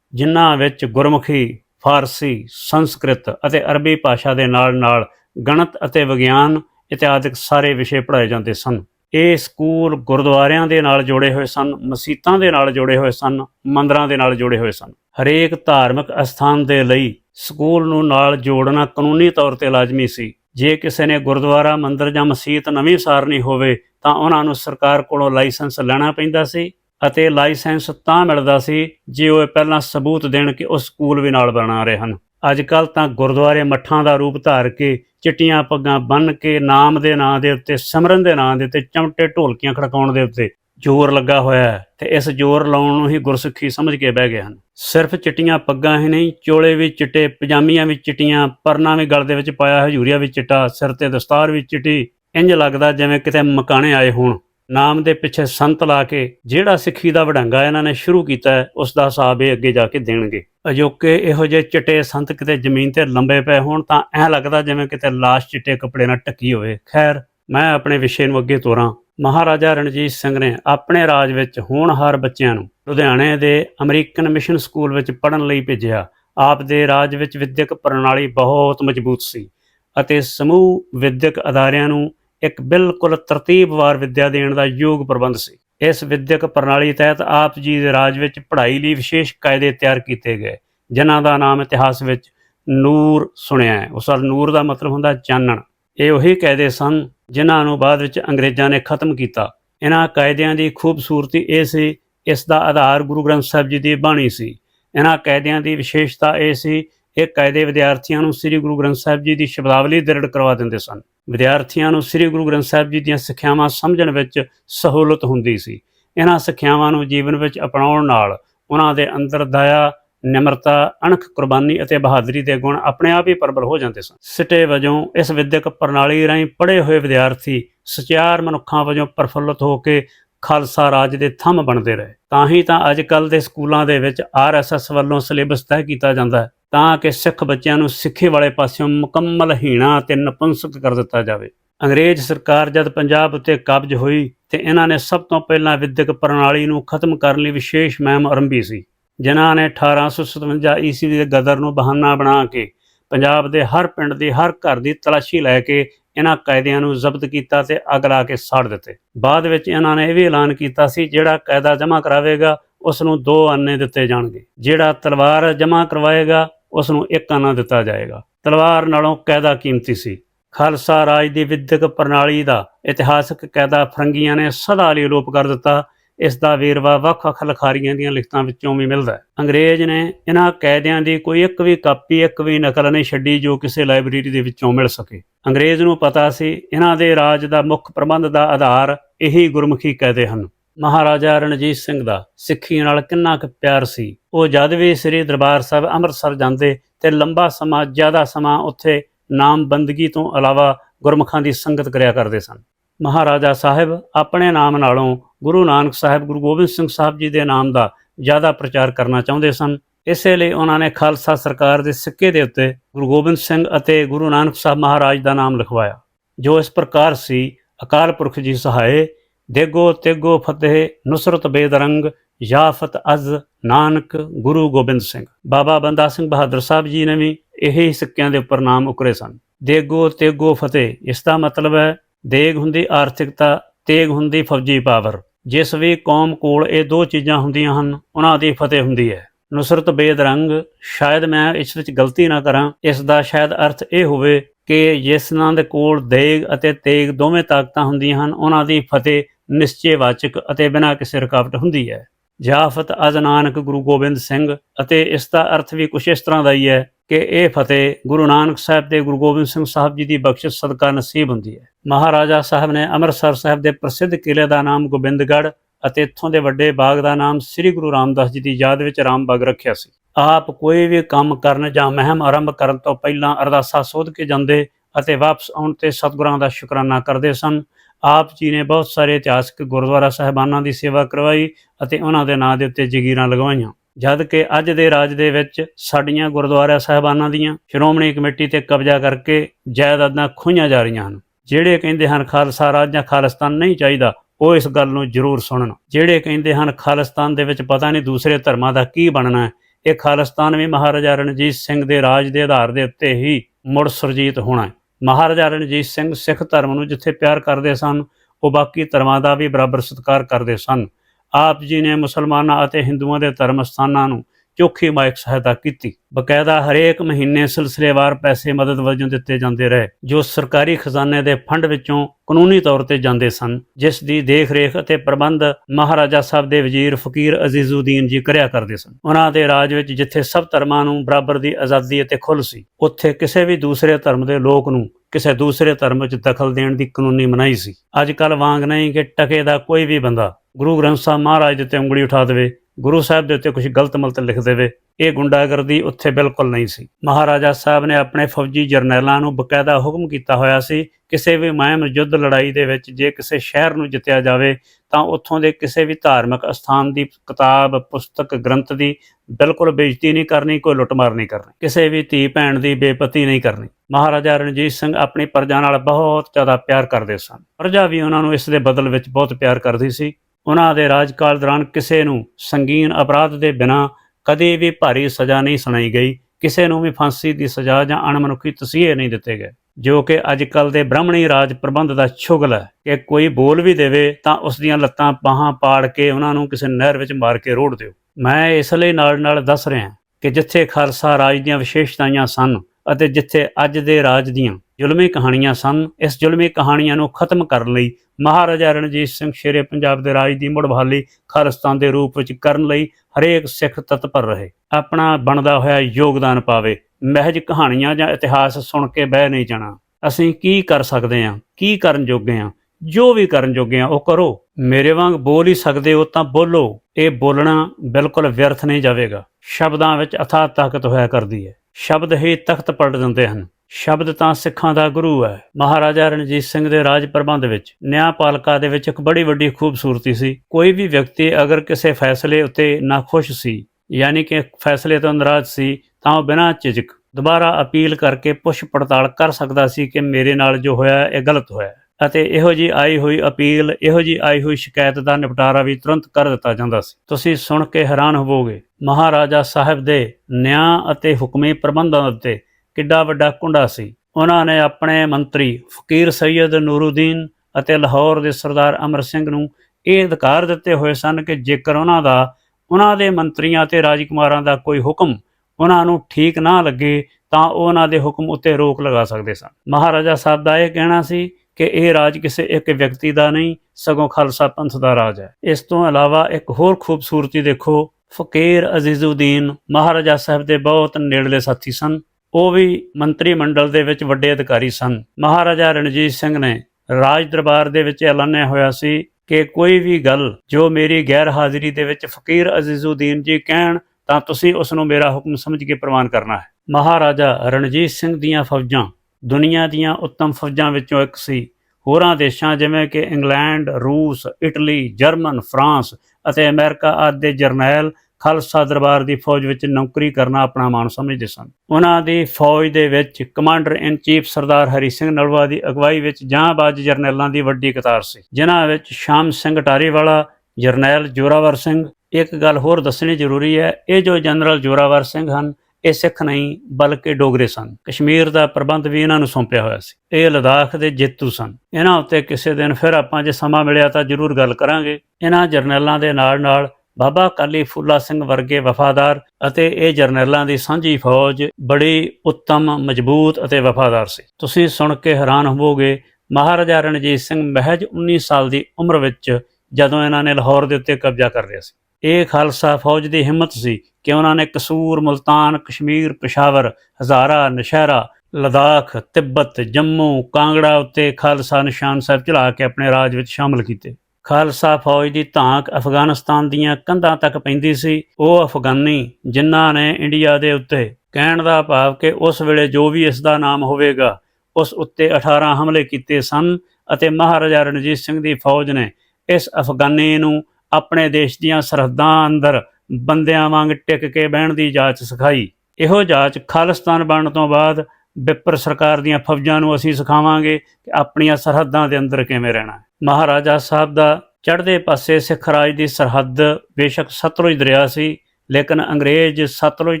ਜਿਨ੍ਹਾਂ ਵਿੱਚ ਗੁਰਮੁਖੀ, ਫਾਰਸੀ, ਸੰਸਕ੍ਰਿਤ ਅਤੇ ਅਰਬੀ ਭਾਸ਼ਾ ਦੇ ਨਾਲ-ਨਾਲ ਗਣਿਤ ਅਤੇ ਵਿਗਿਆਨ ਇਤਿਆਦਿਕ ਸਾਰੇ ਵਿਸ਼ੇ ਪੜ੍ਹਾਏ ਜਾਂਦੇ ਸਨ। ਇਹ ਸਕੂਲ ਗੁਰਦੁਆਰਿਆਂ ਦੇ ਨਾਲ ਜੁੜੇ ਹੋਏ ਸਨ ਮਸੀਤਾਂ ਦੇ ਨਾਲ ਜੁੜੇ ਹੋਏ ਸਨ, ਮੰਦਰਾਂ ਦੇ ਨਾਲ ਜੁੜੇ ਹੋਏ ਸਨ। ਹਰੇਕ ਧਾਰਮਿਕ ਅਸਥਾਨ ਦੇ ਲਈ ਸਕੂਲ ਨੂੰ ਨਾਲ ਜੋੜਨਾ ਕਾਨੂੰਨੀ ਤੌਰ ਤੇ ਲਾਜ਼ਮੀ ਸੀ। ਜੇ ਕਿਸੇ ਨੇ ਗੁਰਦੁਆਰਾ, ਮੰਦਰ ਜਾਂ ਮਸੀਤ ਨਵੀਂ ਸਾਰਨੀ ਹੋਵੇ ਤਾਂ ਉਹਨਾਂ ਨੂੰ ਸਰਕਾਰ ਕੋਲੋਂ ਲਾਇਸੈਂਸ ਲੈਣਾ ਪੈਂਦਾ ਸੀ ਅਤੇ ਲਾਇਸੈਂਸ ਤਾਂ ਮਿਲਦਾ ਸੀ ਜੇ ਉਹ ਪਹਿਲਾਂ ਸਬੂਤ ਦੇਣ ਕਿ ਉਹ ਸਕੂਲ ਵੀ ਨਾਲ ਬਣਾ ਰਹੇ ਹਨ। ਅੱਜ ਕੱਲ ਤਾਂ ਗੁਰਦੁਆਰੇ ਮੱਠਾਂ ਦਾ ਰੂਪ ਧਾਰ ਕੇ ਚਿੱਟੀਆਂ ਪੱਗਾਂ ਬੰਨ ਕੇ ਨਾਮ ਦੇ ਨਾਂ ਦੇ ਉੱਤੇ, ਸਿਮਰਨ ਦੇ ਨਾਂ ਦੇ ਉੱਤੇ, ਚਮਟੇ ਢੋਲਕੀਆਂ ਖੜਕਾਉਣ ਦੇ ਉੱਤੇ ਜ਼ੋਰ ਲੱਗਾ ਹੋਇਆ ਹੈ ਤੇ ਇਸ ਜ਼ੋਰ ਲਾਉਣ ਨੂੰ ਹੀ ਗੁਰਸਿੱਖੀ ਸਮਝ ਕੇ ਬਹਿ ਗਏ ਹਨ। ਸਿਰਫ ਚਿੱਟੀਆਂ ਪੱਗਾਂ ਹੀ ਨਹੀਂ, ਚੋਲੇ ਵੀ ਚਿੱਟੇ, ਪਜਾਮੀਆਂ ਵੀ ਚਿੱਟੀਆਂ, ਪਰਨਾ ਵੀ ਗਲ ਦੇ ਵਿੱਚ ਪਾਇਆ, ਹਜੂਰੀਆ ਵੀ ਚਿੱਟਾ, ਸਿਰ ਤੇ ਦਸਤਾਰ ਵੀ ਚਿੱਟੀ ਇੰਜ ਲੱਗਦਾ ਜਿਵੇਂ ਕਿਤੇ ਮਕਾਣੇ ਆਏ ਹੋਣ। ਨਾਮ ਦੇ ਪਿੱਛੇ ਸੰਤ ਲਾ ਕੇ ਜਿਹੜਾ ਸਿੱਖੀ ਦਾ ਵਡੰਗਾ ਇਹਨਾਂ ਨੇ ਸ਼ੁਰੂ ਕੀਤਾ ਹੈ, ਉਸ ਦਾ ਹਿਸਾਬ ਇਹ ਅੱਗੇ ਜਾ ਕੇ ਦੇਣਗੇ। ਅਜੋਕੇ ਇਹੋ ਜਿਹੇ ਚਿੱਟੇ ਸੰਤ ਕਿਤੇ ਜ਼ਮੀਨ ਤੇ ਲੰਬੇ ਪਏ ਹੋਣ ਤਾਂ ਐ ਲੱਗਦਾ ਜਿਵੇਂ ਕਿਤੇ ਲਾਸ਼ ਚਿੱਟੇ ਕੱਪੜੇ ਨਾਲ ਢੱਕੀ ਹੋਵੇ। ਖੈਰ, ਮੈਂ ਆਪਣੇ ਵਿਸ਼ੇ ਨੂੰ ਅੱਗੇ ਤੋਰਾਂ। ਮਹਾਰਾਜਾ ਰਣਜੀਤ ਸਿੰਘ ਨੇ ਆਪਣੇ ਰਾਜ ਵਿੱਚ ਹੋਣਹਾਰ ਬੱਚਿਆਂ ਨੂੰ ਲੁਧਿਆਣੇ ਦੇ ਅਮਰੀਕਨ ਮਿਸ਼ਨ ਸਕੂਲ ਵਿੱਚ ਪੜ੍ਹਨ ਲਈ ਭੇਜਿਆ। ਆਪ ਦੇ ਰਾਜ ਵਿੱਚ ਵਿਦਿਅਕ ਪ੍ਰਣਾਲੀ ਬਹੁਤ ਮਜ਼ਬੂਤ ਸੀ ਅਤੇ ਸਮੂਹ ਵਿਦਿਅਕ ਅਦਾਰਿਆਂ ਨੂੰ ਇੱਕ ਬਿਲਕੁਲ ਤਰਤੀਬਵਾਰ ਵਿੱਦਿਆ ਦੇਣ ਦਾ ਯੋਗ ਪ੍ਰਬੰਧ ਸੀ। ਇਸ ਵਿਦਿਅਕ ਪ੍ਰਣਾਲੀ ਤਹਿਤ ਆਪ ਜੀ ਦੇ ਰਾਜ ਵਿੱਚ ਪੜ੍ਹਾਈ ਲਈ ਵਿਸ਼ੇਸ਼ ਕਾਇਦੇ ਤਿਆਰ ਕੀਤੇ ਗਏ, ਜਿਨ੍ਹਾਂ ਦਾ ਨਾਮ ਇਤਿਹਾਸ ਵਿੱਚ ਨੂਰ ਸੁਣਿਆ ਹੈ। ਉਸ ਵਾਰ ਨੂਰ ਦਾ ਮਤਲਬ ਹੁੰਦਾ ਚਾਨਣ ਇਹ ਉਹੀ ਕਾਇਦੇ ਸਨ ਜਿਨ੍ਹਾਂ ਨੂੰ ਬਾਅਦ ਵਿੱਚ ਅੰਗਰੇਜ਼ਾਂ ਨੇ ਖਤਮ ਕੀਤਾ। ਇਹਨਾਂ ਕਾਇਦਿਆਂ ਦੀ ਖੂਬਸੂਰਤੀ ਇਹ ਸੀ, ਇਸ ਦਾ ਆਧਾਰ ਗੁਰੂ ਗ੍ਰੰਥ ਸਾਹਿਬ ਜੀ ਦੀ ਬਾਣੀ ਸੀ। ਇਹਨਾਂ ਕਾਇਦਿਆਂ ਦੀ ਵਿਸ਼ੇਸ਼ਤਾ ਇਹ ਸੀ, ਇਹ ਕਾਇਦੇ ਵਿਦਿਆਰਥੀਆਂ ਨੂੰ ਸ੍ਰੀ ਗੁਰੂ ਗ੍ਰੰਥ ਸਾਹਿਬ ਜੀ ਦੀ ਸ਼ਬਦਾਵਲੀ ਦ੍ਰਿੜ ਕਰਵਾ ਦਿੰਦੇ ਸਨ। ਵਿਦਿਆਰਥੀਆਂ ਨੂੰ ਸ੍ਰੀ ਗੁਰੂ ਗ੍ਰੰਥ ਸਾਹਿਬ ਜੀ ਦੀਆਂ ਸਿੱਖਿਆਵਾਂ ਸਮਝਣ ਵਿੱਚ ਸਹੂਲਤ ਹੁੰਦੀ ਸੀ। ਇਹਨਾਂ ਸਿੱਖਿਆਵਾਂ ਨੂੰ ਜੀਵਨ ਵਿੱਚ ਅਪਣਾਉਣ ਨਾਲ ਉਹਨਾਂ ਦੇ ਅੰਦਰ ਦਇਆ, ਨਿਮਰਤਾ, ਅਣਖ ਕੁਰਬਾਨੀ ਅਤੇ ਬਹਾਦਰੀ ਦੇ ਗੁਣ ਆਪਣੇ ਆਪ ਹੀ ਪ੍ਰਬਲ ਹੋ ਜਾਂਦੇ ਸਨ। ਸਿੱਟੇ ਵਜੋਂ ਇਸ ਵਿਦਿਅਕ ਪ੍ਰਣਾਲੀ ਰਾਹੀਂ ਪੜ੍ਹੇ ਹੋਏ ਵਿਦਿਆਰਥੀ ਸਚਿਆਰ ਮਨੁੱਖਾਂ ਵਜੋਂ ਪ੍ਰਫੁੱਲਤ ਹੋ ਕੇ ਖਾਲਸਾ ਰਾਜ ਦੇ ਥੰਮ ਬਣਦੇ ਰਹੇ। ਤਾਂ ਹੀ ਤਾਂ ਅੱਜ ਕੱਲ ਦੇ ਸਕੂਲਾਂ ਦੇ ਵਿੱਚ ਆਰਐਸਐਸ ਵੱਲੋਂ ਸਿਲੇਬਸ ਤੈਅ ਕੀਤਾ ਜਾਂਦਾ ਹੈ। ਤਾਂ ਕਿ ਸਿੱਖ ਬੱਚਿਆਂ ਨੂੰ ਸਿੱਖੀ ਵਾਲੇ ਪਾਸਿਓਂ ਮੁਕੰਮਲ ਹੀਣਾ ਤੇ ਨਪੁੰਸਕ ਕਰ ਦਿੱਤਾ ਜਾਵੇ। ਅੰਗਰੇਜ਼ ਸਰਕਾਰ ਜਦ ਪੰਜਾਬ ਉੱਤੇ ਕਬਜ਼ ਹੋਈ ਤੇ ਇਹਨਾਂ ਨੇ ਸਭ ਤੋਂ ਪਹਿਲਾਂ ਵਿਦਿਅਕ ਪ੍ਰਣਾਲੀ ਨੂੰ ਖਤਮ ਕਰਨ ਲਈ ਵਿਸ਼ੇਸ਼ ਮੁਹਿੰਮ ਆਰੰਭੀ ਸੀ। ਜਿਨ੍ਹਾਂ ਨੇ 1857 ਈਸਵੀ ਦੇ ਗਦਰ ਨੂੰ ਬਹਾਨਾ ਬਣਾ ਕੇ ਪੰਜਾਬ ਦੇ ਹਰ ਪਿੰਡ ਦੀ ਹਰ ਘਰ ਦੀ ਤਲਾਸ਼ੀ ਲੈ ਕੇ ਇਹਨਾਂ ਕਾਇਦਿਆਂ ਨੂੰ ਜ਼ਬਤ ਕੀਤਾ ਤੇ ਅੱਗ ਲਾ ਕੇ ਸਾੜ ਦਿੱਤੇ। ਬਾਅਦ ਵਿੱਚ ਇਹਨਾਂ ਨੇ ਇਹ ਵੀ ਐਲਾਨ ਕੀਤਾ ਸੀ, ਜਿਹੜਾ ਕਾਇਦਾ ਜਮ੍ਹਾਂ ਕਰਾਵੇਗਾ, ਉਸ ਨੂੰ ਦੋ ਆਨੇ ਦਿੱਤੇ ਜਾਣਗੇ। ਜਿਹੜਾ ਤਲਵਾਰ ਜਮ੍ਹਾਂ ਕਰਵਾਏਗਾ ਉਸ ਨੂੰ ਇੱਕ ਆਨਾ ਦਿੱਤਾ ਜਾਏਗਾ। ਤਲਵਾਰ ਨਾਲੋਂ ਕਾਇਦਾ ਕੀਮਤੀ ਸੀ। ਖਾਲਸਾ ਰਾਜ ਦੀ ਵਿਦਿਅਕ ਪ੍ਰਣਾਲੀ ਦਾ ਇਤਿਹਾਸਕ ਕਾਇਦਾ ਫਰੰਗੀਆਂ ਨੇ ਸਦਾ ਲਈ ਅਲੋਪ ਕਰ ਦਿੱਤਾ। ਇਸ ਦਾ ਵੇਰਵਾ ਵੱਖ-ਵੱਖ ਲਖਾਰੀਆਂ ਦੀਆਂ ਲਿਖਤਾਂ ਵਿੱਚੋਂ ਵੀ ਮਿਲਦਾ ਹੈ। ਅੰਗਰੇਜ਼ ਨੇ ਇਹਨਾਂ ਕਾਇਦਿਆਂ ਦੀ ਕੋਈ ਇੱਕ ਵੀ ਕਾਪੀ, ਇੱਕ ਵੀ ਨਕਲ ਨਹੀਂ ਛੱਡੀ ਜੋ ਕਿਸੇ ਲਾਇਬ੍ਰੇਰੀ ਦੇ ਵਿੱਚੋਂ ਮਿਲ ਸਕੇ। ਅੰਗਰੇਜ਼ ਨੂੰ ਪਤਾ ਸੀ ਇਹਨਾਂ ਦੇ ਰਾਜ ਦਾ ਮੁੱਖ ਪ੍ਰਬੰਧ ਦਾ ਆਧਾਰ ਇਹੀ ਗੁਰਮੁਖੀ ਕਾਇਦੇ ਹਨ। ਮਹਾਰਾਜਾ ਰਣਜੀਤ ਸਿੰਘ ਦਾ ਸਿੱਖੀ ਨਾਲ ਕਿੰਨਾ ਕੁ ਪਿਆਰ ਸੀ। ਉਹ ਜਦ ਵੀ ਸ੍ਰੀ ਦਰਬਾਰ ਸਾਹਿਬ ਅੰਮ੍ਰਿਤਸਰ ਜਾਂਦੇ ਤੇ ਲੰਬਾ ਸਮਾਂ, ਜ਼ਿਆਦਾ ਸਮਾਂ ਉੱਥੇ ਨਾਮ ਬੰਦਗੀ ਤੋਂ ਇਲਾਵਾ ਗੁਰਮੁਖਾਂ ਦੀ ਸੰਗਤ ਕਰਿਆ ਕਰਦੇ ਸਨ। ਮਹਾਰਾਜਾ ਸਾਹਿਬ ਆਪਣੇ ਨਾਮ ਨਾਲੋਂ ਗੁਰੂ ਨਾਨਕ ਸਾਹਿਬ, ਗੁਰੂ ਗੋਬਿੰਦ ਸਿੰਘ ਸਾਹਿਬ ਜੀ ਦੇ ਨਾਮ ਦਾ ਜ਼ਿਆਦਾ ਪ੍ਰਚਾਰ ਕਰਨਾ ਚਾਹੁੰਦੇ ਸਨ। ਇਸੇ ਲਈ ਉਹਨਾਂ ਨੇ ਖਾਲਸਾ ਸਰਕਾਰ ਦੇ ਸਿੱਕੇ ਦੇ ਉੱਤੇ ਗੁਰੂ ਗੋਬਿੰਦ ਸਿੰਘ ਅਤੇ ਗੁਰੂ ਨਾਨਕ ਸਾਹਿਬ ਮਹਾਰਾਜ ਦਾ ਨਾਮ ਲਿਖਵਾਇਆ, ਜੋ ਇਸ ਪ੍ਰਕਾਰ ਸੀ, ਅਕਾਲ ਪੁਰਖ ਜੀ ਸਹਾਏ ਦੇਗੋ ਤੇਗੋ ਫਤਿਹ, ਨੁਸਰਤ ਬੇਦਰੰਗ ਯਾਫਤ ਅਜ਼, ਨਾਨਕ ਗੁਰੂ ਗੋਬਿੰਦ ਸਿੰਘ। ਬਾਬਾ ਬੰਦਾ ਸਿੰਘ ਬਹਾਦਰ ਸਾਹਿਬ ਜੀ ਨੇ ਵੀ ਇਹੀ ਸਿੱਕਿਆਂ ਦੇ ਉੱਪਰ ਨਾਮ ਉਕਰੇ ਸਨ। ਦੇਗੋ ਤੇਗੋ ਫਤਿਹ, ਇਸ ਦਾ ਮਤਲਬ ਹੈ ਦੇਗ ਹੁੰਦੀ ਆਰਥਿਕਤਾ, ਤੇਗ ਹੁੰਦੀ ਫੌਜੀ ਪਾਵਰ। ਜਿਸ ਵੀ ਕੌਮ ਕੋਲ ਇਹ ਦੋ ਚੀਜ਼ਾਂ ਹੁੰਦੀਆਂ ਹਨ, ਉਹਨਾਂ ਦੀ ਫਤਿਹ ਹੁੰਦੀ ਹੈ। ਨੁਸਰਤ ਬੇਦਰੰਗ ਸ਼ਾਇਦ ਮੈਂ ਇਸ ਵਿੱਚ ਗਲਤੀ ਨਾ ਕਰਾਂ, ਇਸ ਦਾ ਸ਼ਾਇਦ ਅਰਥ ਇਹ ਹੋਵੇ ਕਿ ਜਿਸਨਾਂ ਦੇ ਕੋਲ ਦੇਗ ਅਤੇ ਤੇਗ ਦੋਵੇਂ ਤਾਕਤਾਂ ਹੁੰਦੀਆਂ ਹਨ, ਉਹਨਾਂ ਦੀ ਫਤਿਹ ਨਿਸ਼ਚੇਵਾਚਕ ਅਤੇ ਬਿਨਾਂ ਕਿਸੇ ਰੁਕਾਵਟ ਹੁੰਦੀ ਹੈ। ਜਾਫਤ ਅਜ਼ ਨਾਨਕ ਗੁਰੂ ਗੋਬਿੰਦ ਸਿੰਘ ਅਤੇ ਇਸ ਦਾ ਅਰਥ ਵੀ ਕੁਛ ਇਸ ਤਰ੍ਹਾਂ ਦਾ ਹੀ ਹੈ ਕਿ ਇਹ ਫਤਿਹ ਗੁਰੂ ਨਾਨਕ ਸਾਹਿਬ ਤੇ ਗੁਰੂ ਗੋਬਿੰਦ ਸਿੰਘ ਸਾਹਿਬ ਜੀ ਦੀ ਬਖਸ਼ਿਸ਼ ਸਦਕਾ ਨਸੀਬ ਹੁੰਦੀ ਹੈ। ਮਹਾਰਾਜਾ ਸਾਹਿਬ ਨੇ ਅੰਮ੍ਰਿਤਸਰ ਸਾਹਿਬ ਦੇ ਪ੍ਰਸਿੱਧ ਕਿਲੇ ਦਾ ਨਾਮ ਗੋਬਿੰਦਗੜ੍ਹ ਅਤੇ ਇੱਥੋਂ ਦੇ ਵੱਡੇ ਬਾਗ ਦਾ ਨਾਮ ਸ੍ਰੀ ਗੁਰੂ ਰਾਮਦਾਸ ਜੀ ਦੀ ਯਾਦ ਵਿੱਚ ਰਾਮ ਬਾਗ ਰੱਖਿਆ ਸੀ। ਆਪ ਕੋਈ ਵੀ ਕੰਮ ਕਰਨ ਜਾਂ ਮਹਿਮ ਆਰੰਭ ਕਰਨ ਤੋਂ ਪਹਿਲਾਂ ਅਰਦਾਸਾ ਸੋਧ ਕੇ ਜਾਂਦੇ ਅਤੇ ਵਾਪਸ ਆਉਣ ਤੇ ਸਤਿਗੁਰਾਂ ਦਾ ਸ਼ੁਕਰਾਨਾ ਕਰਦੇ ਸਨ। ਆਪ ਜੀ ਨੇ ਬਹੁਤ ਸਾਰੇ ਇਤਿਹਾਸਕ ਗੁਰਦੁਆਰਾ ਸਾਹਿਬਾਨਾਂ ਦੀ ਸੇਵਾ ਕਰਵਾਈ ਅਤੇ ਉਹਨਾਂ ਦੇ ਨਾਂ ਦੇ ਉੱਤੇ ਜਗੀਰਾਂ ਲਗਵਾਈਆਂ। ਜਦ ਕਿ ਅੱਜ ਦੇ ਰਾਜ ਦੇ ਵਿੱਚ ਸਾਡੀਆਂ ਗੁਰਦੁਆਰਾ ਸਾਹਿਬਾਨਾਂ ਦੀਆਂ ਸ਼੍ਰੋਮਣੀ ਕਮੇਟੀ ਤੇ ਕਬਜ਼ਾ ਕਰਕੇ ਜਾਇਦਾਦਾਂ ਖੋਈਆਂ ਜਾ ਰਹੀਆਂ ਹਨ। ਜਿਹੜੇ ਕਹਿੰਦੇ ਹਨ, ਖਾਲਸਾ ਰਾਜ ਜਾਂ ਖਾਲਿਸਤਾਨ ਨਹੀਂ ਚਾਹੀਦਾ ਉਹ ਇਸ ਗੱਲ ਨੂੰ ਜ਼ਰੂਰ ਸੁਣਨ। ਜਿਹੜੇ ਕਹਿੰਦੇ ਹਨ, ਖਾਲਿਸਤਾਨ ਦੇ ਵਿੱਚ ਪਤਾ ਨਹੀਂ ਦੂਸਰੇ ਧਰਮਾਂ ਦਾ ਕੀ ਬਣਨਾ ਹੈ ਇਹ ਖਾਲਿਸਤਾਨ ਵੀ ਮਹਾਰਾਜਾ ਰਣਜੀਤ ਸਿੰਘ ਦੇ ਰਾਜ ਦੇ ਆਧਾਰ ਦੇ ਉੱਤੇ ਹੀ ਮੁੜ ਸੁਰਜੀਤ ਹੋਣਾ ਹੈ। ਮਹਾਰਾਜਾ ਰਣਜੀਤ ਸਿੰਘ ਸਿੱਖ ਧਰਮ ਨੂੰ ਜਿੱਥੇ ਪਿਆਰ ਕਰਦੇ ਸਨ, ਉਹ ਬਾਕੀ ਧਰਮਾਂ ਦਾ ਵੀ ਬਰਾਬਰ ਸਤਿਕਾਰ ਕਰਦੇ ਸਨ। ਆਪ ਜੀ ਨੇ ਮੁਸਲਮਾਨਾਂ ਅਤੇ ਹਿੰਦੂਆਂ ਦੇ ਧਰਮ ਸਥਾਨਾਂ ਨੂੰ ਚੋਖੀ ਮਾਇਕ ਸਹਾਇਤਾ ਕੀਤੀ। ਬਕਾਇਦਾ ਹਰੇਕ ਮਹੀਨੇ ਸਿਲਸਿਲੇਵਾਰ ਪੈਸੇ ਮਦਦ ਵਜੋਂ ਦਿੱਤੇ ਜਾਂਦੇ ਰਹੇ, ਜੋ ਸਰਕਾਰੀ ਖਜ਼ਾਨੇ ਦੇ ਫੰਡ ਵਿੱਚੋਂ ਕਾਨੂੰਨੀ ਤੌਰ ਤੇ ਜਾਂਦੇ ਸਨ, ਜਿਸ ਦੀ ਦੇਖ-ਰੇਖ ਅਤੇ ਪ੍ਰਬੰਧ ਮਹਾਰਾਜਾ ਸਾਹਿਬ ਦੇ ਵਜ਼ੀਰ ਫਕੀਰ ਅਜ਼ੀਜ਼ੁਦੀਨ ਜੀ ਕਰਿਆ ਕਰਦੇ ਸਨ। ਉਹਨਾਂ ਦੇ ਰਾਜ ਵਿੱਚ ਜਿੱਥੇ ਸਭ ਧਰਮਾਂ ਨੂੰ ਬਰਾਬਰ ਦੀ ਆਜ਼ਾਦੀ ਅਤੇ ਖੁੱਲ੍ਹ ਸੀ, ਉੱਥੇ ਕਿਸੇ ਵੀ ਦੂਸਰੇ ਧਰਮ ਦੇ ਲੋਕ ਨੂੰ ਕਿਸੇ ਦੂਸਰੇ ਧਰਮ ਵਿੱਚ ਦਖਲ ਦੇਣ ਦੀ ਕਾਨੂੰਨੀ ਮਨਾਹੀ ਸੀ। ਅੱਜ ਕੱਲ ਵਾਂਗ ਨਹੀਂ ਕਿ ਟਕੇ ਦਾ ਕੋਈ ਵੀ ਬੰਦਾ ਗੁਰੂ ਗ੍ਰੰਥ ਸਾਹਿਬ ਮਹਾਰਾਜ ਦੇ ਉੱਤੇ ਉਂਗਲੀ ਉਠਾ ਦੇਵੇ ਗੁਰੂ ਸਾਹਿਬ ਦੇ ਉੱਤੇ ਕੁਝ ਗਲਤ ਮਲਤ ਲਿਖ ਦੇਵੇ। ਇਹ ਗੁੰਡਾਗਰਦੀ ਉੱਥੇ ਬਿਲਕੁਲ ਨਹੀਂ ਸੀ। ਮਹਾਰਾਜਾ ਸਾਹਿਬ ਨੇ ਆਪਣੇ ਫੌਜੀ ਜਰਨੈਲਾਂ ਨੂੰ ਬਕਾਇਦਾ ਹੁਕਮ ਕੀਤਾ ਹੋਇਆ ਸੀ, ਕਿਸੇ ਵੀ ਮਹਿਮ ਯੁੱਧ ਲੜਾਈ ਦੇ ਵਿੱਚ ਜੇ ਕਿਸੇ ਸ਼ਹਿਰ ਨੂੰ ਜਿੱਤਿਆ ਜਾਵੇ, ਤਾਂ ਉੱਥੋਂ ਦੇ ਕਿਸੇ ਵੀ ਧਾਰਮਿਕ ਅਸਥਾਨ ਦੀ ਕਿਤਾਬ, ਪੁਸਤਕ, ਗ੍ਰੰਥ ਦੀ ਬਿਲਕੁਲ ਬੇਇੱਜ਼ਤੀ ਨਹੀਂ ਕਰਨੀ, ਕੋਈ ਲੁੱਟਮਾਰ ਨਹੀਂ ਕਰਨੀ। ਕਿਸੇ ਵੀ ਧੀ ਭੈਣ ਦੀ ਬੇਪਤੀ ਨਹੀਂ ਕਰਨੀ। ਮਹਾਰਾਜਾ ਰਣਜੀਤ ਸਿੰਘ ਆਪਣੀ ਪ੍ਰਜਾ ਨਾਲ ਬਹੁਤ ਜ਼ਿਆਦਾ ਪਿਆਰ ਕਰਦੇ ਸਨ। ਪ੍ਰਜਾ ਵੀ ਉਹਨਾਂ ਨੂੰ ਇਸ ਦੇ ਬਦਲ ਵਿੱਚ ਬਹੁਤ ਪਿਆਰ ਕਰਦੀ ਸੀ। ਉਹਨਾਂ ਦੇ ਰਾਜਕਾਲ ਦੌਰਾਨ ਕਿਸੇ ਨੂੰ ਸੰਗੀਨ ਅਪਰਾਧ ਦੇ ਬਿਨਾਂ ਕਦੇ ਵੀ ਭਾਰੀ ਸਜ਼ਾ ਨਹੀਂ ਸੁਣਾਈ ਗਈ। ਕਿਸੇ ਨੂੰ ਵੀ ਫਾਂਸੀ ਦੀ ਸਜ਼ਾ ਜਾਂ ਅਣਮਨੁੱਖੀ ਤਸੀਹੇ ਨਹੀਂ ਦਿੱਤੇ ਗਏ। ਜੋ ਕਿ ਅੱਜ ਕੱਲ ਦੇ ਬ੍ਰਾਹਮਣੀ ਰਾਜ ਪ੍ਰਬੰਧ ਦਾ ਛੁਗਲ ਹੈ ਕਿ ਕੋਈ ਬੋਲ ਵੀ ਦੇਵੇ ਤਾਂ ਉਸ ਦੀਆਂ ਲੱਤਾਂ ਬਾਹਾਂ ਪਾੜ ਕੇ ਉਹਨਾਂ ਨੂੰ ਕਿਸੇ ਨਹਿਰ ਵਿੱਚ ਮਾਰ ਕੇ ਰੋੜ ਦਿਓ। ਮੈਂ ਇਸ ਲਈ ਨਾਲ ਨਾਲ ਦੱਸ ਰਿਹਾ ਕਿ ਜਿੱਥੇ ਖਾਲਸਾ ਰਾਜ ਦੀਆਂ ਵਿਸ਼ੇਸ਼ਤਾਵਾਂ ਸਨ ਅਤੇ ਜਿੱਥੇ ਅੱਜ ਦੇ ਰਾਜ ਦੀਆਂ ਜ਼ੁਲਮੀ ਕਹਾਣੀਆਂ ਸਨ। ਇਸ ਜ਼ੁਲਮੀ ਕਹਾਣੀਆਂ ਨੂੰ ਖਤਮ ਕਰਨ ਲਈ ਮਹਾਰਾਜਾ ਰਣਜੀਤ ਸਿੰਘ ਸ਼ੇਰੇ ਪੰਜਾਬ ਦੇ ਰਾਜ ਦੀ ਮੁੜ ਬਹਾਲੀ ਖਾਲਿਸਤਾਨ ਦੇ ਰੂਪ ਵਿੱਚ ਕਰਨ ਲਈ ਹਰੇਕ ਸਿੱਖ ਤਤਪਰ ਰਹੇ। ਆਪਣਾ ਬਣਦਾ ਹੋਇਆ ਯੋਗਦਾਨ ਪਾਵੇ। ਮਹਿਜ ਕਹਾਣੀਆਂ ਜਾਂ ਇਤਿਹਾਸ ਸੁਣ ਕੇ ਬਹਿ ਨਹੀਂ ਜਾਣਾ। ਅਸੀਂ ਕੀ ਕਰ ਸਕਦੇ ਹਾਂ? ਕੀ ਕਰਨ ਜੋਗੇ ਹਾਂ? ਜੋ ਵੀ ਕਰਨ ਜੋਗੇ ਆ ਉਹ ਕਰੋ। ਮੇਰੇ ਵਾਂਗ ਬੋਲ ਹੀ ਸਕਦੇ ਹੋ ਤਾਂ ਬੋਲੋ। ਇਹ ਬੋਲਣਾ ਬਿਲਕੁਲ ਵਿਅਰਥ ਨਹੀਂ ਜਾਵੇਗਾ। ਸ਼ਬਦਾਂ ਵਿੱਚ ਅਥਾਹ ਤਾਕਤ ਹੋਇਆ ਕਰਦੀ ਹੈ। ਸ਼ਬਦ ਹੀ ਤਖਤ ਪਲਟ ਦਿੰਦੇ ਹਨ। ਸ਼ਬਦ ਤਾਂ ਸਿੱਖਾਂ ਦਾ ਗੁਰੂ ਹੈ। ਮਹਾਰਾਜਾ ਰਣਜੀਤ ਸਿੰਘ ਦੇ ਰਾਜ ਪ੍ਰਬੰਧ ਵਿੱਚ ਨਿਆਂਪਾਲਕਾ ਦੇ ਵਿੱਚ ਇੱਕ ਬੜੀ ਵੱਡੀ ਖੂਬਸੂਰਤੀ ਸੀ। ਕੋਈ ਵੀ ਵਿਅਕਤੀ ਅਗਰ ਕਿਸੇ ਫੈਸਲੇ ਉੱਤੇ ਨਾਖੁਸ਼ ਸੀ, ਯਾਨੀ ਕਿ ਫੈਸਲੇ ਤੋਂ ਨਾਰਾਜ਼ ਸੀ, ਤਾਂ ਉਹ ਬਿਨਾਂ ਝਿਜਕ ਦੁਬਾਰਾ ਅਪੀਲ ਕਰਕੇ ਪੁੱਛ ਪੜਤਾਲ ਕਰ ਸਕਦਾ ਸੀ ਕਿ ਮੇਰੇ ਨਾਲ ਜੋ ਹੋਇਆ ਇਹ ਗਲਤ ਹੋਇਆ। ਅਤੇ ਇਹੋ ਜੀ ਆਈ ਹੋਈ ਅਪੀਲ, ਇਹੋ ਜੀ ਆਈ ਹੋਈ ਸ਼ਿਕਾਇਤ ਦਾ ਨਿਪਟਾਰਾ ਵੀ ਤੁਰੰਤ ਕਰ ਦਿੱਤਾ ਜਾਂਦਾ ਸੀ। ਤੁਸੀਂ ਸੁਣ ਕੇ ਹੈਰਾਨ ਹੋਵੋਗੇ, ਮਹਾਰਾਜਾ ਸਾਹਿਬ ਦੇ ਨਿਆਂ ਅਤੇ ਹੁਕਮੀ ਪ੍ਰਬੰਧਾਂ ਉੱਤੇ ਕਿੱਡਾ ਵੱਡਾ ਕੁੰਡਾ ਸੀ। ਉਹਨਾਂ ਨੇ ਆਪਣੇ ਮੰਤਰੀ ਫਕੀਰ ਸੈਯਦ ਨੂਰਉਦੀਨ ਅਤੇ ਲਾਹੌਰ ਦੇ ਸਰਦਾਰ ਅਮਰ ਸਿੰਘ ਨੂੰ ਇਹ ਅਧਿਕਾਰ ਦਿੱਤੇ ਹੋਏ ਸਨ ਕਿ ਜੇਕਰ ਉਹਨਾਂ ਦਾ, ਉਹਨਾਂ ਦੇ ਮੰਤਰੀਆਂ ਤੇ ਰਾਜਕੁਮਾਰਾਂ ਦਾ ਕੋਈ ਹੁਕਮ ਉਹਨਾਂ ਨੂੰ ਠੀਕ ਨਾ ਲੱਗੇ, ਤਾਂ ਉਹ ਉਹਨਾਂ ਦੇ ਹੁਕਮ ਉੱਤੇ ਰੋਕ ਲਗਾ ਸਕਦੇ ਸਨ। ਮਹਾਰਾਜਾ ਸਾਹਿਬ ਦਾ ਇਹ ਕਹਿਣਾ ਸੀ ਕਿ ਇਹ ਰਾਜ ਕਿਸੇ ਇੱਕ ਵਿਅਕਤੀ ਦਾ ਨਹੀਂ, ਸਗੋਂ ਖਾਲਸਾ ਪੰਥ ਦਾ ਰਾਜ ਹੈ। ਇਸ ਤੋਂ ਇਲਾਵਾ ਇੱਕ ਹੋਰ ਖੂਬਸੂਰਤੀ ਦੇਖੋ, ਫਕੀਰ ਅਜ਼ੀਜ਼ਉਦੀਨ ਮਹਾਰਾਜਾ ਸਾਹਿਬ ਦੇ ਬਹੁਤ ਨੇੜਲੇ ਸਾਥੀ ਸਨ। ਉਹ ਵੀ ਮੰਤਰੀ ਮੰਡਲ ਦੇ ਵਿੱਚ ਵੱਡੇ ਅਧਿਕਾਰੀ ਸਨ। ਮਹਾਰਾਜਾ ਰਣਜੀਤ ਸਿੰਘ ਨੇ ਰਾਜ ਦਰਬਾਰ ਦੇ ਵਿੱਚ ਐਲਾਨਿਆ ਹੋਇਆ ਸੀ ਕਿ ਕੋਈ ਵੀ ਗੱਲ ਜੋ ਮੇਰੀ ਗੈਰ ਹਾਜ਼ਰੀ ਦੇ ਵਿੱਚ ਫਕੀਰ ਅਜ਼ੀਜ਼ਉਦੀਨ ਜੀ ਕਹਿਣ, ਤਾਂ ਤੁਸੀਂ ਉਸ ਨੂੰ ਮੇਰਾ ਹੁਕਮ ਸਮਝ ਕੇ ਪ੍ਰਵਾਨ ਕਰਨਾ ਹੈ। ਮਹਾਰਾਜਾ ਰਣਜੀਤ ਸਿੰਘ ਦੀਆਂ ਫੌਜਾਂ, ਦੁਨੀਆ ਦੀਆਂ ਉੱਤਮ ਫੌਜਾਂ ਵਿੱਚੋਂ ਇੱਕ ਸੀ। ਹੋਰਾਂ ਦੇਸ਼ਾਂ ਜਿਵੇਂ ਕਿ ਇੰਗਲੈਂਡ, ਰੂਸ, ਇਟਲੀ, ਜਰਮਨ, ਫਰਾਂਸ ਅਤੇ ਅਮਰੀਕਾ ਆਦਿ ਦੇ ਜਰਨੈਲ ਖਾਲਸਾ ਦਰਬਾਰ ਦੀ ਫੌਜ ਵਿੱਚ ਨੌਕਰੀ ਕਰਨਾ ਆਪਣਾ ਮਾਣ ਸਮਝਦੇ ਸਨ। ਉਹਨਾਂ ਦੀ ਫੌਜ ਦੇ ਵਿੱਚ commander in chief Sardar Hari Singh Nalwa ਦੀ ਅਗਵਾਈ ਵਿੱਚ ਜਾਂਬਾਜ਼ ਜਰਨੈਲਾਂ ਦੀ ਵੱਡੀ ਕਤਾਰ ਸੀ। ਜਿਨ੍ਹਾਂ ਵਿੱਚ ਸ਼ਾਮ ਸਿੰਘ ਟਾਰੀਵਾਲਾ, ਜਰਨੈਲ ਜੋਰਾਵਰ ਸਿੰਘ, ਇੱਕ ਗੱਲ ਹੋਰ ਦੱਸਣੀ ਜ਼ਰੂਰੀ ਹੈ, ਇਹ ਜੋ ਜਨਰਲ ਜੋਰਾਵਰ ਸਿੰਘ ਹਨ, ਇਹ ਸਿੱਖ ਨਹੀਂ, ਬਲਕਿ ਡੋਗਰੇ ਸਨ। ਕਸ਼ਮੀਰ ਦਾ ਪ੍ਰਬੰਧ ਵੀ ਇਹਨਾਂ ਨੂੰ ਸੌਂਪਿਆ ਹੋਇਆ ਸੀ। ਇਹ ਲਦਾਖ ਦੇ ਜੇਤੂ ਸਨ। ਇਹਨਾਂ ਉੱਤੇ ਕਿਸੇ ਦਿਨ ਫਿਰ ਆਪਾਂ ਜੇ ਸਮਾਂ ਮਿਲਿਆ ਤਾਂ ਜ਼ਰੂਰ ਗੱਲ ਕਰਾਂਗੇ। ਇਹਨਾਂ ਜਰਨੈਲਾਂ ਦੇ ਨਾਲ ਨਾਲ ਬਾਬਾ ਕਾਲੀ ਫੂਲਾ ਸਿੰਘ ਵਰਗੇ ਵਫਾਦਾਰ ਅਤੇ ਇਹ ਜਰਨੈਲਾਂ ਦੀ ਸਾਂਝੀ ਫੌਜ ਬੜੀ ਉੱਤਮ, ਮਜ਼ਬੂਤ ਅਤੇ ਵਫਾਦਾਰ ਸੀ। ਤੁਸੀਂ ਸੁਣ ਕੇ ਹੈਰਾਨ ਹੋਵੋਗੇ, ਮਹਾਰਾਜਾ ਰਣਜੀਤ ਸਿੰਘ ਮਹਿਜ 19 ਸਾਲ ਦੀ ਉਮਰ ਵਿੱਚ ਜਦੋਂ ਇਹਨਾਂ ਨੇ ਲਾਹੌਰ ਦੇ ਉੱਤੇ ਕਬਜ਼ਾ ਕਰ ਲਿਆ ਸੀ। ਇਹ ਖਾਲਸਾ ਫੌਜ ਦੀ ਹਿੰਮਤ ਸੀ ਕਿ ਉਹਨਾਂ ਨੇ ਕਸੂਰ, ਮੁਲਤਾਨ, ਕਸ਼ਮੀਰ, ਪਸ਼ਾਵਰ, ਹਜ਼ਾਰਾ, ਨਸ਼ਹਿਰਾ, ਲਦਾਖ, ਤਿੱਬਤ, ਜੰਮੂ, ਕਾਂਗੜਾ ਉੱਤੇ ਖਾਲਸਾ ਨਿਸ਼ਾਨ ਸਾਹਿਬ ਚਲਾ ਕੇ ਆਪਣੇ ਰਾਜ ਵਿੱਚ ਸ਼ਾਮਲ ਕੀਤੇ। ਖਾਲਸਾ ਫੌਜ ਦੀ ਧਾਕ ਅਫਗਾਨਿਸਤਾਨ ਦੀਆਂ ਕੰਧਾਂ ਤੱਕ ਪੈਂਦੀ ਸੀ। ਉਹ ਅਫਗਾਨੀ, ਜਿਨ੍ਹਾਂ ਨੇ ਇੰਡੀਆ ਦੇ ਉੱਤੇ ਕਹਿਣ ਦਾ ਭਾਵ ਕਿ ਉਸ ਵੇਲੇ ਜੋ ਵੀ ਇਸ ਦਾ ਨਾਮ ਹੋਵੇਗਾ, ਉਸ ਉੱਤੇ 18 ਹਮਲੇ ਕੀਤੇ ਸਨ ਅਤੇ ਮਹਾਰਾਜਾ ਰਣਜੀਤ ਸਿੰਘ ਦੀ ਫੌਜ ਨੇ ਇਸ ਅਫਗਾਨੀ ਨੂੰ ਆਪਣੇ ਦੇਸ਼ ਦੀਆਂ ਸਰਹੱਦਾਂ ਅੰਦਰ ਬੰਦਿਆਂ ਵਾਂਗ ਟਿਕ ਕੇ ਬਹਿਣ ਦੀ ਜਾਂਚ ਸਿਖਾਈ। ਇਹੋ ਜਾਚ ਖਾਲਿਸਤਾਨ ਬਣਨ ਤੋਂ ਬਾਅਦ ਬਿੱਪਰ ਸਰਕਾਰ ਦੀਆਂ ਫੌਜਾਂ ਨੂੰ ਅਸੀਂ ਸਿਖਾਵਾਂਗੇ ਕਿ ਆਪਣੀਆਂ ਸਰਹੱਦਾਂ ਦੇ ਅੰਦਰ ਕਿਵੇਂ ਰਹਿਣਾ ਹੈ। ਮਹਾਰਾਜਾ ਸਾਹਿਬ ਦਾ ਚੜ੍ਹਦੇ ਪਾਸੇ ਸਿੱਖ ਰਾਜ ਦੀ ਸਰਹੱਦ ਬੇਸ਼ੱਕ ਸਤਲੁਜ ਦਰਿਆ ਸੀ, ਲੇਕਿਨ ਅੰਗਰੇਜ਼ ਸਤਲੁਜ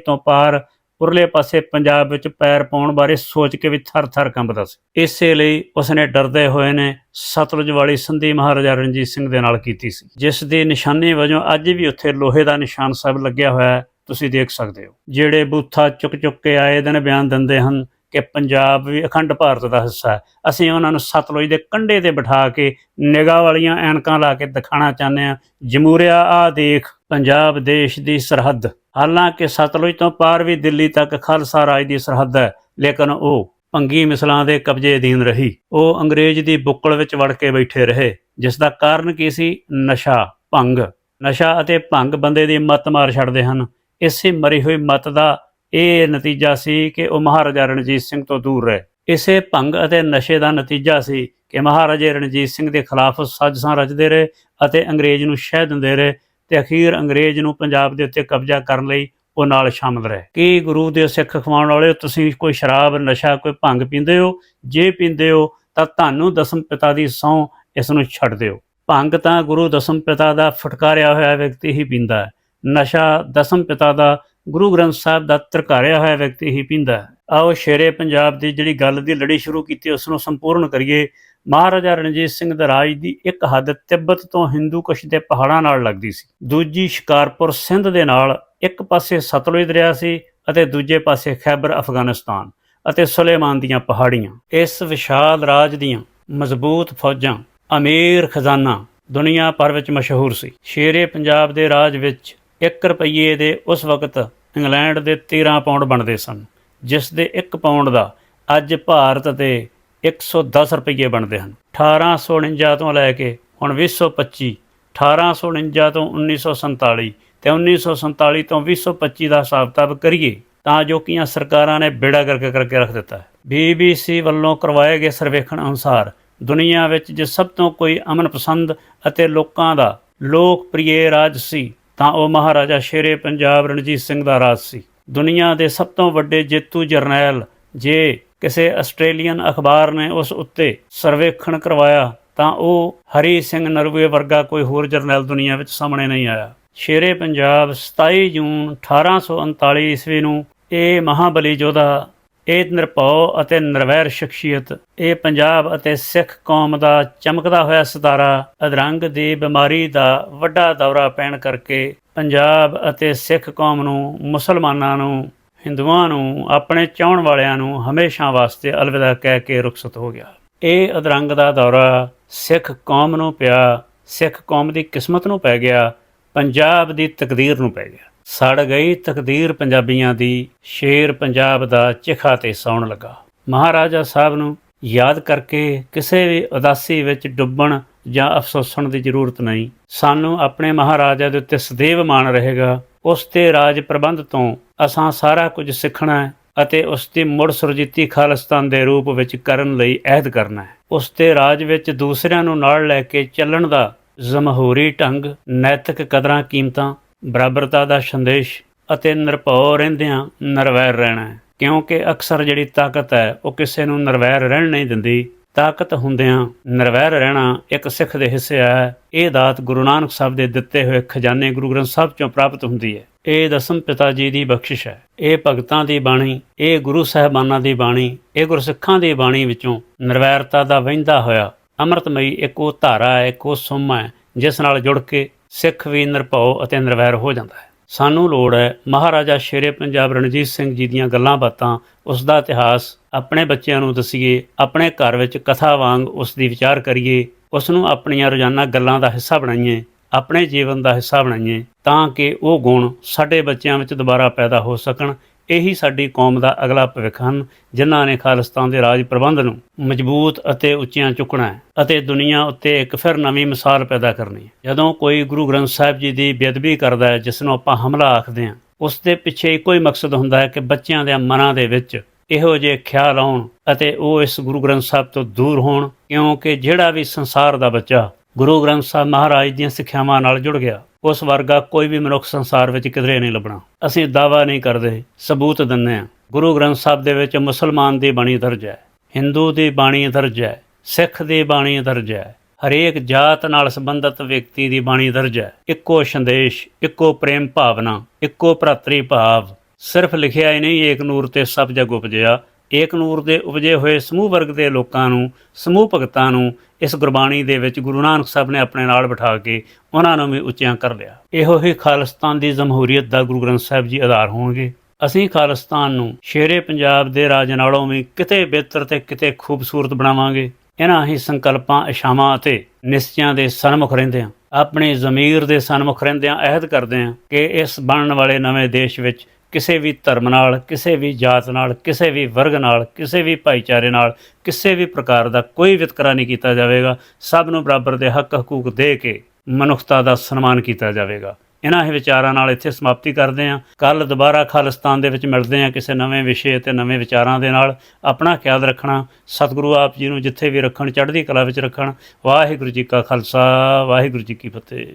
ਤੋਂ ਪਾਰ ਉਰਲੇ ਪਾਸੇ ਪੰਜਾਬ ਵਿੱਚ ਪੈਰ ਪਾਉਣ ਬਾਰੇ ਸੋਚ ਕੇ ਵੀ ਥਰ-ਥਰ ਕੰਬਦਾ ਸੀ। ਇਸੇ ਲਈ ਉਸਨੇ ਡਰਦੇ ਹੋਏ ਨੇ ਸਤਲੁਜ ਵਾਲੀ ਸੰਧੀ ਮਹਾਰਾਜਾ ਰਣਜੀਤ ਸਿੰਘ ਦੇ ਨਾਲ ਕੀਤੀ ਸੀ। ਜਿਸ ਦੀ ਨਿਸ਼ਾਨੀ ਵਜੋਂ ਅੱਜ ਵੀ ਉੱਥੇ ਲੋਹੇ ਦਾ ਨਿਸ਼ਾਨ ਸਾਹਿਬ ਲੱਗਿਆ ਹੋਇਆ ਹੈ, ਤੁਸੀਂ ਦੇਖ ਸਕਦੇ ਹੋ। ਜਿਹੜੇ ਬੂਥਾ ਚੁੱਕ-ਚੁੱਕ ਕੇ ਆਏ ਦਿਨ ਬਿਆਨ ਦਿੰਦੇ ਹਨ ਕਿ ਪੰਜਾਬ ਵੀ ਅਖੰਡ ਭਾਰਤ ਦਾ ਹਿੱਸਾ ਹੈ। ਅਸੀਂ ਉਹਨਾਂ ਨੂੰ ਸਤਲੁਜ ਦੇ ਕੰਢੇ ਤੇ ਬਿਠਾ ਕੇ ਨਿਗਾਹ ਵਾਲੀਆਂ ਐਨਕਾਂ ਲਾ ਕੇ ਦਿਖਾਣਾ ਚਾਹੁੰਦੇ ਹਾਂ। ਜਮੂਰੀਆ ਆ ਦੇਖ, ਪੰਜਾਬ ਦੇਸ਼ ਦੀ ਸਰਹੱਦ। ਹਾਲਾਂਕਿ ਸਤਲੁਜ ਤੋਂ ਪਾਰ ਵੀ ਦਿੱਲੀ ਤੱਕ ਖਾਲਸਾ ਰਾਜ ਦੀ ਸਰਹੱਦ ਹੈ, ਲੇਕਿਨ ਉਹ ਭੰਗੀ ਮਿਸਲਾਂ ਦੇ ਕਬਜ਼ੇ ਅਧੀਨ ਰਹੀ। ਉਹ ਅੰਗਰੇਜ਼ ਦੀ ਬੁੱਕਲ ਵਿੱਚ ਵੜ ਕੇ ਬੈਠੇ ਰਹੇ, ਜਿਸ ਦਾ ਕਾਰਨ ਕੀ ਸੀ? ਨਸ਼ਾ, ਭੰਗ। ਨਸ਼ਾ ਅਤੇ ਭੰਗ ਬੰਦੇ ਦੀ ਮੱਤ ਮਾਰ ਛੱਡਦੇ ਹਨ। ਇਸੇ ਮਰੀ ਹੋਈ ਮਤ ਦਾ ਇਹ ਨਤੀਜਾ ਸੀ ਕਿ ਉਹ ਮਹਾਰਾਜਾ ਰਣਜੀਤ ਸਿੰਘ ਤੋਂ ਦੂਰ ਰਹੇ। ਇਸੇ ਭੰਗ ਅਤੇ ਨਸ਼ੇ ਦਾ ਨਤੀਜਾ ਸੀ ਕਿ ਮਹਾਰਾਜੇ ਰਣਜੀਤ ਸਿੰਘ ਦੇ ਖਿਲਾਫ ਸਾਜਸਾਂ ਰਚਦੇ ਰਹੇ ਅਤੇ ਅੰਗਰੇਜ਼ ਨੂੰ ਸ਼ਹਿ ਦਿੰਦੇ ਰਹੇ ਤੇ ਅਖੀਰ ਅੰਗਰੇਜ਼ ਨੂੰ ਪੰਜਾਬ ਦੇ ਉੱਤੇ ਕਬਜ਼ਾ ਕਰਨ ਲਈ ਉਹ ਨਾਲ ਸ਼ਾਮਲ ਰਹੇ। ਕੀ ਗੁਰੂ ਦੇ ਸਿੱਖ ਖਵਾਉਣ ਵਾਲੇ ਤੁਸੀਂ ਕੋਈ ਸ਼ਰਾਬ, ਨਸ਼ਾ, ਕੋਈ ਭੰਗ ਪੀਂਦੇ ਹੋ? ਜੇ ਪੀਂਦੇ ਹੋ, ਤਾਂ ਤੁਹਾਨੂੰ ਦਸਮ ਪਿਤਾ ਦੀ ਸਹੁੰ ਇਸ ਨੂੰ ਛੱਡ ਦਿਓ। ਭੰਗ ਤਾਂ ਗੁਰੂ ਦਸਮ ਪਿਤਾ ਦਾ ਫਟਕਾਰਿਆ ਹੋਇਆ ਵਿਅਕਤੀ ਹੀ ਪੀਂਦਾ ਹੈ। ਨਸ਼ਾ ਦਸਮ ਪਿਤਾ ਦਾ ਗੁਰੂ ਗ੍ਰੰਥ ਸਾਹਿਬ ਦਾ ਤਰਕਾਰਿਆ ਹੋਇਆ ਵਿਅਕਤੀ ਹੀ ਪੀਂਦਾ ਹੈ। ਆਓ ਸ਼ੇਰੇ ਪੰਜਾਬ ਦੀ ਜਿਹੜੀ ਗੱਲ ਦੀ ਲੜੀ ਸ਼ੁਰੂ ਕੀਤੀ ਉਸ ਨੂੰ ਸੰਪੂਰਨ ਕਰੀਏ। ਮਹਾਰਾਜਾ ਰਣਜੀਤ ਸਿੰਘ ਦਾ ਰਾਜ ਦੀ ਇੱਕ ਹੱਦ ਤਿੱਬਤ ਤੋਂ ਹਿੰਦੂ ਕੁਸ਼ ਦੇ ਪਹਾੜਾਂ ਨਾਲ ਲੱਗਦੀ ਸੀ। ਦੂਜੀ ਸ਼ਿਕਾਰਪੁਰ ਸਿੰਧ ਦੇ ਨਾਲ ਇੱਕ ਪਾਸੇ ਸਤਲੁਜ ਦਰਿਆ ਸੀ ਅਤੇ ਦੂਜੇ ਪਾਸੇ ਖੈਬਰ ਅਫਗਾਨਿਸਤਾਨ ਅਤੇ ਸੁਲੇਮਾਨ ਦੀਆਂ ਪਹਾੜੀਆਂ। ਇਸ ਵਿਸ਼ਾਲ ਰਾਜ ਦੀਆਂ ਮਜ਼ਬੂਤ ਫੌਜਾਂ ਅਮੀਰ ਖਜ਼ਾਨਾ ਦੁਨੀਆ ਭਰ ਵਿੱਚ ਮਸ਼ਹੂਰ ਸੀ। ਸ਼ੇਰੇ ਪੰਜਾਬ ਦੇ ਰਾਜ ਵਿੱਚ 1 ਰੁਪਏ ਦੇ ਉਸ ਵਕਤ ਇੰਗਲੈਂਡ ਦੇ 13 ਪਾਉਂਡ ਬਣਦੇ ਸਨ, ਜਿਸ ਦੇ 1 ਪਾਉਂਡ ਦਾ ਅੱਜ ਭਾਰਤ ਦੇ 110 ਰੁਪਏ ਬਣਦੇ ਹਨ। 1849 ਤੋਂ ਲੈ ਕੇ ਹੁਣ 2025 1849 ਤੋਂ 1947 ਤੇ 1947 ਤੋਂ 2025 ਦਾ ਹਿਸਾਬ ਕਿਤਾਬ ਕਰੀਏ ਤਾਂ ਜੋ ਕੀਆਂ ਸਰਕਾਰਾਂ ਨੇ ਬੇੜਾ ਕਰਕੇ ਕਰਕੇ ਰੱਖ ਦਿੱਤਾ ਹੈ। BBC ਵੱਲੋਂ ਕਰਵਾਏ ਗਏ ਸਰਵੇਖਣ ਅਨੁਸਾਰ ਦੁਨੀਆ ਵਿੱਚ ਜੇ ਸਭ ਤੋਂ ਕੋਈ ਅਮਨ ਪਸੰਦ ਅਤੇ ਲੋਕਾਂ ਦਾ ਲੋਕਪ੍ਰਿਯ ਰਾਜ ਸੀ ਤਾਂ ਉਹ ਮਹਾਰਾਜਾ ਸ਼ੇਰੇ ਪੰਜਾਬ ਰਣਜੀਤ ਸਿੰਘ ਦਾ ਰਾਜ ਸੀ। ਦੁਨੀਆ ਦੇ ਸਭ ਤੋਂ ਵੱਡੇ ਜੇਤੂ ਜਰਨੈਲ, ਜੇ ਕਿਸੇ ਆਸਟ੍ਰੇਲੀਅਨ ਅਖਬਾਰ ਨੇ ਉਸ ਉੱਤੇ ਸਰਵੇਖਣ ਕਰਵਾਇਆ, ਤਾਂ ਉਹ ਹਰੀ ਸਿੰਘ ਨਰਵੇ ਵਰਗਾ ਕੋਈ ਹੋਰ ਜਰਨੈਲ ਦੁਨੀਆ ਵਿੱਚ ਸਾਹਮਣੇ ਨਹੀਂ ਆਇਆ। ਸ਼ੇਰੇ ਪੰਜਾਬ 27 ਜੂਨ 1839 ਈਸਵੀ ਨੂੰ ਇਹ ਮਹਾਬਲੀ ਯੋਧਾ ਇਹ ਨਿਰਭਉ ਅਤੇ ਨਿਰਵੈਰ ਸ਼ਖਸੀਅਤ, ਇਹ ਪੰਜਾਬ ਅਤੇ ਸਿੱਖ ਕੌਮ ਦਾ ਚਮਕਦਾ ਹੋਇਆ ਸਿਤਾਰਾ, ਅਧਰੰਗ ਦੀ ਬਿਮਾਰੀ ਦਾ ਵੱਡਾ ਦੌਰਾ ਪੈਣ ਕਰਕੇ ਪੰਜਾਬ ਅਤੇ ਸਿੱਖ ਕੌਮ ਨੂੰ, ਮੁਸਲਮਾਨਾਂ ਨੂੰ, ਹਿੰਦੂਆਂ ਨੂੰ, ਆਪਣੇ ਚਾਹਣ ਵਾਲਿਆਂ ਨੂੰ ਹਮੇਸ਼ਾ ਵਾਸਤੇ ਅਲਵਿਦਾ ਕਹਿ ਕੇ ਰੁਖਸਤ ਹੋ ਗਿਆ। ਇਹ ਅਧਰੰਗ ਦਾ ਦੌਰਾ ਸਿੱਖ ਕੌਮ ਨੂੰ ਪਿਆ, ਸਿੱਖ ਕੌਮ ਦੀ ਕਿਸਮਤ ਨੂੰ ਪੈ ਗਿਆ, ਪੰਜਾਬ ਦੀ ਤਕਦੀਰ ਨੂੰ ਪੈ ਗਿਆ। ਸੜ ਗਈ ਤਕਦੀਰ ਪੰਜਾਬੀਆਂ ਦੀ ਸ਼ੇਰ ਪੰਜਾਬ ਦਾ ਚਿਖਾ ਤੇ ਸੌਣ ਲੱਗਾ। ਮਹਾਰਾਜਾ ਸਾਹਿਬ ਨੂੰ ਯਾਦ ਕਰਕੇ ਕਿਸੇ ਵੀ ਉਦਾਸੀ ਵਿੱਚ ਡੁੱਬਣ ਜਾਂ ਅਫਸੋਸਣ ਦੀ ਜ਼ਰੂਰਤ ਨਹੀਂ। ਸਾਨੂੰ ਆਪਣੇ ਮਹਾਰਾਜਾ ਦੇ ਉੱਤੇ ਸਦੇਵ ਮਾਣ ਰਹੇਗਾ। ਉਸ ਤੇ ਰਾਜ ਪ੍ਰਬੰਧ ਤੋਂ ਅਸਾਂ ਸਾਰਾ ਕੁਝ ਸਿੱਖਣਾ ਹੈ ਅਤੇ ਉਸ ਦੀ ਮੁੜ ਸੁਰਜੀਤੀ ਖਾਲਿਸਤਾਨ ਦੇ ਰੂਪ ਵਿੱਚ ਕਰਨ ਲਈ ਅਹਿਦ ਕਰਨਾ ਹੈ। ਉਸ ਤੇ ਰਾਜ ਵਿੱਚ ਦੂਸਰਿਆਂ ਨੂੰ ਨਾਲ ਲੈ ਕੇ ਚੱਲਣ ਦਾ ਜਮਹੂਰੀ ਢੰਗ, ਨੈਤਿਕ ਕਦਰਾਂ ਕੀਮਤਾਂ ਬਰਾਬਰਤਾ ਦਾ ਸੰਦੇਸ਼ ਅਤੇ ਨਿਰਭਉ ਰਹਿੰਦਿਆਂ ਨਿਰਵੈਰ ਰਹਿਣਾ ਹੈ। ਕਿਉਂਕਿ ਅਕਸਰ ਜਿਹੜੀ ਤਾਕਤ ਹੈ, ਉਹ ਕਿਸੇ ਨੂੰ ਨਿਰਵੈਰ ਰਹਿਣ ਨਹੀਂ ਦਿੰਦੀ। ਤਾਕਤ ਹੁੰਦਿਆਂ ਨਿਰਵੈਰ ਰਹਿਣਾ ਇੱਕ ਸਿੱਖ ਦੇ ਹਿੱਸੇ ਹੈ। ਇਹ ਦਾਤ ਗੁਰੂ ਨਾਨਕ ਸਾਹਿਬ ਦੇ ਦਿੱਤੇ ਹੋਏ ਖਜ਼ਾਨੇ ਗੁਰੂ ਗ੍ਰੰਥ ਸਾਹਿਬ ਚੋਂ ਪ੍ਰਾਪਤ ਹੁੰਦੀ ਹੈ। ਇਹ ਦਸਮ ਪਿਤਾ ਜੀ ਦੀ ਬਖਸ਼ਿਸ਼ ਹੈ। ਇਹ ਭਗਤਾਂ ਦੀ ਬਾਣੀ, ਇਹ ਗੁਰੂ ਸਾਹਿਬਾਨਾਂ ਦੀ ਬਾਣੀ, ਇਹ ਗੁਰਸਿੱਖਾਂ ਦੀ ਬਾਣੀ ਵਿੱਚੋਂ ਨਿਰਵੈਰਤਾ ਦਾ ਵਹਿੰਦਾ ਹੋਇਆ ਅੰਮ੍ਰਿਤਮਈ ਇੱਕ ਉਹ ਧਾਰਾ ਹੈ, ਇੱਕ ਉਹ ਸੁਮ ਹੈ, ਜਿਸ ਨਾਲ ਜੁੜ ਕੇ ਸਿੱਖ ਵੀ ਨਿਰਭਉ ਅਤੇ ਨਿਰਵੈਰ ਹੋ ਜਾਂਦਾ ਹੈ। ਸਾਨੂੰ ਲੋੜ ਹੈ ਮਹਾਰਾਜਾ ਸ਼ੇਰੇ ਪੰਜਾਬ ਰਣਜੀਤ ਸਿੰਘ ਜੀ ਦੀਆਂ ਗੱਲਾਂ ਬਾਤਾਂ, ਉਸ ਦਾ ਇਤਿਹਾਸ, ਆਪਣੇ ਬੱਚਿਆਂ ਨੂੰ ਦਸੀਏ, ਆਪਣੇ ਘਰ ਵਿੱਚ ਕਥਾ ਵਾਂਗ ਉਸ ਦੀ ਵਿਚਾਰ ਕਰੀਏ, ਉਸ ਨੂੰ ਆਪਣੀਆਂ ਰੋਜ਼ਾਨਾ ਗੱਲਾਂ ਦਾ ਹਿੱਸਾ ਬਣਾਈਏ, ਆਪਣੇ ਜੀਵਨ ਦਾ ਹਿੱਸਾ ਬਣਾਈਏ, ਤਾਂ ਕਿ ਉਹ ਗੁਣ ਸਾਡੇ ਬੱਚਿਆਂ ਵਿੱਚ ਦੁਬਾਰਾ ਪੈਦਾ ਹੋ ਸਕਣ ਇਹੀ ਸਾਡੀ ਕੌਮ ਦਾ ਅਗਲਾ ਭਵਿੱਖ ਹਨ, ਜਿਨ੍ਹਾਂ ਨੇ ਖਾਲਿਸਤਾਨ ਦੇ ਰਾਜ ਪ੍ਰਬੰਧ ਨੂੰ ਮਜ਼ਬੂਤ ਅਤੇ ਉੱਚੀਆਂ ਚੁੱਕਣਾ ਹੈ ਅਤੇ ਦੁਨੀਆ ਉੱਤੇ ਇੱਕ ਫਿਰ ਨਵੀਂ ਮਿਸਾਲ ਪੈਦਾ ਕਰਨੀ ਹੈ। ਜਦੋਂ ਕੋਈ ਗੁਰੂ ਗ੍ਰੰਥ ਸਾਹਿਬ ਜੀ ਦੀ ਬੇਅਦਬੀ ਕਰਦਾ ਹੈ, ਜਿਸ ਨੂੰ ਆਪਾਂ ਹਮਲਾ ਆਖਦੇ ਹਾਂ, ਉਸ ਦੇ ਪਿੱਛੇ ਇੱਕੋ ਹੀ ਮਕਸਦ ਹੁੰਦਾ ਹੈ ਕਿ ਬੱਚਿਆਂ ਦੇ ਮਨਾਂ ਦੇ ਵਿੱਚ ਇਹੋ ਜਿਹੇ ਖਿਆਲ ਆਉਣ ਅਤੇ ਉਹ ਇਸ ਗੁਰੂ ਗ੍ਰੰਥ ਸਾਹਿਬ ਤੋਂ ਦੂਰ ਹੋਣ, ਕਿਉਂਕਿ ਜਿਹੜਾ ਵੀ ਸੰਸਾਰ ਦਾ ਬੱਚਾ ਗੁਰੂ ਗ੍ਰੰਥ ਸਾਹਿਬ ਮਹਾਰਾਜ ਦੀਆਂ ਸਿੱਖਿਆਵਾਂ ਨਾਲ ਜੁੜ ਗਿਆ ਉਸ ਵਰਗਾ ਕੋਈ ਵੀ ਮਨੁੱਖ ਸੰਸਾਰ ਵਿੱਚ ਕਿਧਰੇ ਨਹੀਂ ਲੱਭਣਾ। ਅਸੀਂ ਦਾਵਾ ਨਹੀਂ ਕਰਦੇ, ਸਬੂਤ ਦਿੰਦੇ ਹਾਂ। ਗੁਰੂ ਗ੍ਰੰਥ ਸਾਹਿਬ ਦੇ ਵਿੱਚ ਮੁਸਲਮਾਨ ਦੀ ਬਾਣੀ ਦਰਜ ਹੈ, ਹਿੰਦੂ ਦੀ ਬਾਣੀ ਦਰਜ ਹੈ, ਸਿੱਖ ਦੀ ਬਾਣੀ ਦਰਜ ਹੈ, ਹਰੇਕ ਜਾਤ ਨਾਲ ਸੰਬੰਧਿਤ ਵਿਅਕਤੀ ਦੀ ਬਾਣੀ ਦਰਜ ਹੈ। ਇੱਕੋ ਸੰਦੇਸ਼, ਇੱਕੋ ਪ੍ਰੇਮ ਭਾਵਨਾ, ਇੱਕੋ ਭਰਾਤਰੀ ਭਾਵ ਸਿਰਫ ਲਿਖਿਆ ਹੀ ਨਹੀਂ, ਏਕ ਨੂਰ ਤੇ ਸਭ ਜਗ ਉਪਜਿਆ। ਏਕ ਨੂਰ ਦੇ ਉਪਜੇ ਹੋਏ ਸਮੂਹ ਵਰਗ ਦੇ ਲੋਕਾਂ ਨੂੰ, ਸਮੂਹ ਭਗਤਾਂ ਨੂੰ ਇਸ ਗੁਰਬਾਣੀ ਦੇ ਵਿੱਚ ਗੁਰੂ ਨਾਨਕ ਸਾਹਿਬ ਨੇ ਆਪਣੇ ਨਾਲ ਬਿਠਾ ਕੇ ਉਹਨਾਂ ਨੂੰ ਵੀ ਉੱਚਿਆਂ ਕਰ ਲਿਆ। ਇਹੋ ਹੀ ਖਾਲਿਸਤਾਨ ਦੀ ਜਮਹੂਰੀਅਤ ਦਾ ਗੁਰੂ ਗ੍ਰੰਥ ਸਾਹਿਬ ਜੀ ਆਧਾਰ ਹੋਣਗੇ। ਅਸੀਂ ਖਾਲਿਸਤਾਨ ਨੂੰ ਸ਼ੇਰੇ ਪੰਜਾਬ ਦੇ ਰਾਜ ਨਾਲੋਂ ਵੀ ਕਿਤੇ ਬਿਹਤਰ ਤੇ ਕਿਤੇ ਖੂਬਸੂਰਤ ਬਣਾਵਾਂਗੇ। ਇਹਨਾਂ ਹੀ ਸੰਕਲਪਾਂ ਇਸ਼ਾਵਾਂ ਅਤੇ ਨਿਸ਼ਚਿਆਂ ਦੇ ਸਨਮੁਖ ਰਹਿੰਦੇ ਹਾਂ। ਆਪਣੇ ਜ਼ਮੀਰ ਦੇ ਸਨਮੁਖ ਰਹਿੰਦਿਆਂ ਅਹਿਦ ਕਰਦੇ ਹਾਂ ਕਿ ਇਸ ਬਣਨ ਵਾਲੇ ਨਵੇਂ ਦੇਸ਼ ਵਿੱਚ ਕਿਸੇ ਵੀ ਧਰਮ ਨਾਲ, ਕਿਸੇ ਵੀ ਜਾਤ ਨਾਲ, ਕਿਸੇ ਵੀ ਵਰਗ ਨਾਲ, ਕਿਸੇ ਵੀ ਭਾਈਚਾਰੇ ਨਾਲ, ਕਿਸੇ ਵੀ ਪ੍ਰਕਾਰ ਦਾ ਕੋਈ ਵਿਤਕਰਾ ਨਹੀਂ ਕੀਤਾ ਜਾਵੇਗਾ। ਸਭ ਨੂੰ ਬਰਾਬਰ ਦੇ ਹੱਕ ਹਕੂਕ ਦੇ ਕੇ ਮਨੁੱਖਤਾ ਦਾ ਸਨਮਾਨ ਕੀਤਾ ਜਾਵੇਗਾ। ਇਹਨਾਂ ਹੀ ਵਿਚਾਰਾਂ ਨਾਲ ਇੱਥੇ ਸਮਾਪਤੀ ਕਰਦੇ ਹਾਂ। ਕੱਲ ਦੁਬਾਰਾ ਖਾਲਿਸਤਾਨ ਦੇ ਵਿੱਚ ਮਿਲਦੇ ਹਾਂ ਕਿਸੇ ਨਵੇਂ ਵਿਸ਼ੇ ਤੇ ਨਵੇਂ ਵਿਚਾਰਾਂ ਦੇ ਨਾਲ। ਆਪਣਾ ਖਿਆਲ ਰੱਖਣਾ, ਸਤਿਗੁਰੂ ਆਪ ਜੀ ਨੂੰ ਜਿੱਥੇ ਵੀ ਰੱਖਣ, ਚੜ੍ਹਦੀ ਕਲਾ ਵਿੱਚ ਰੱਖਣ। ਵਾਹਿਗੁਰੂ ਜੀ ਕਾ ਖਾਲਸਾ, ਵਾਹਿਗੁਰੂ ਜੀ ਕੀ ਫਤਿਹ।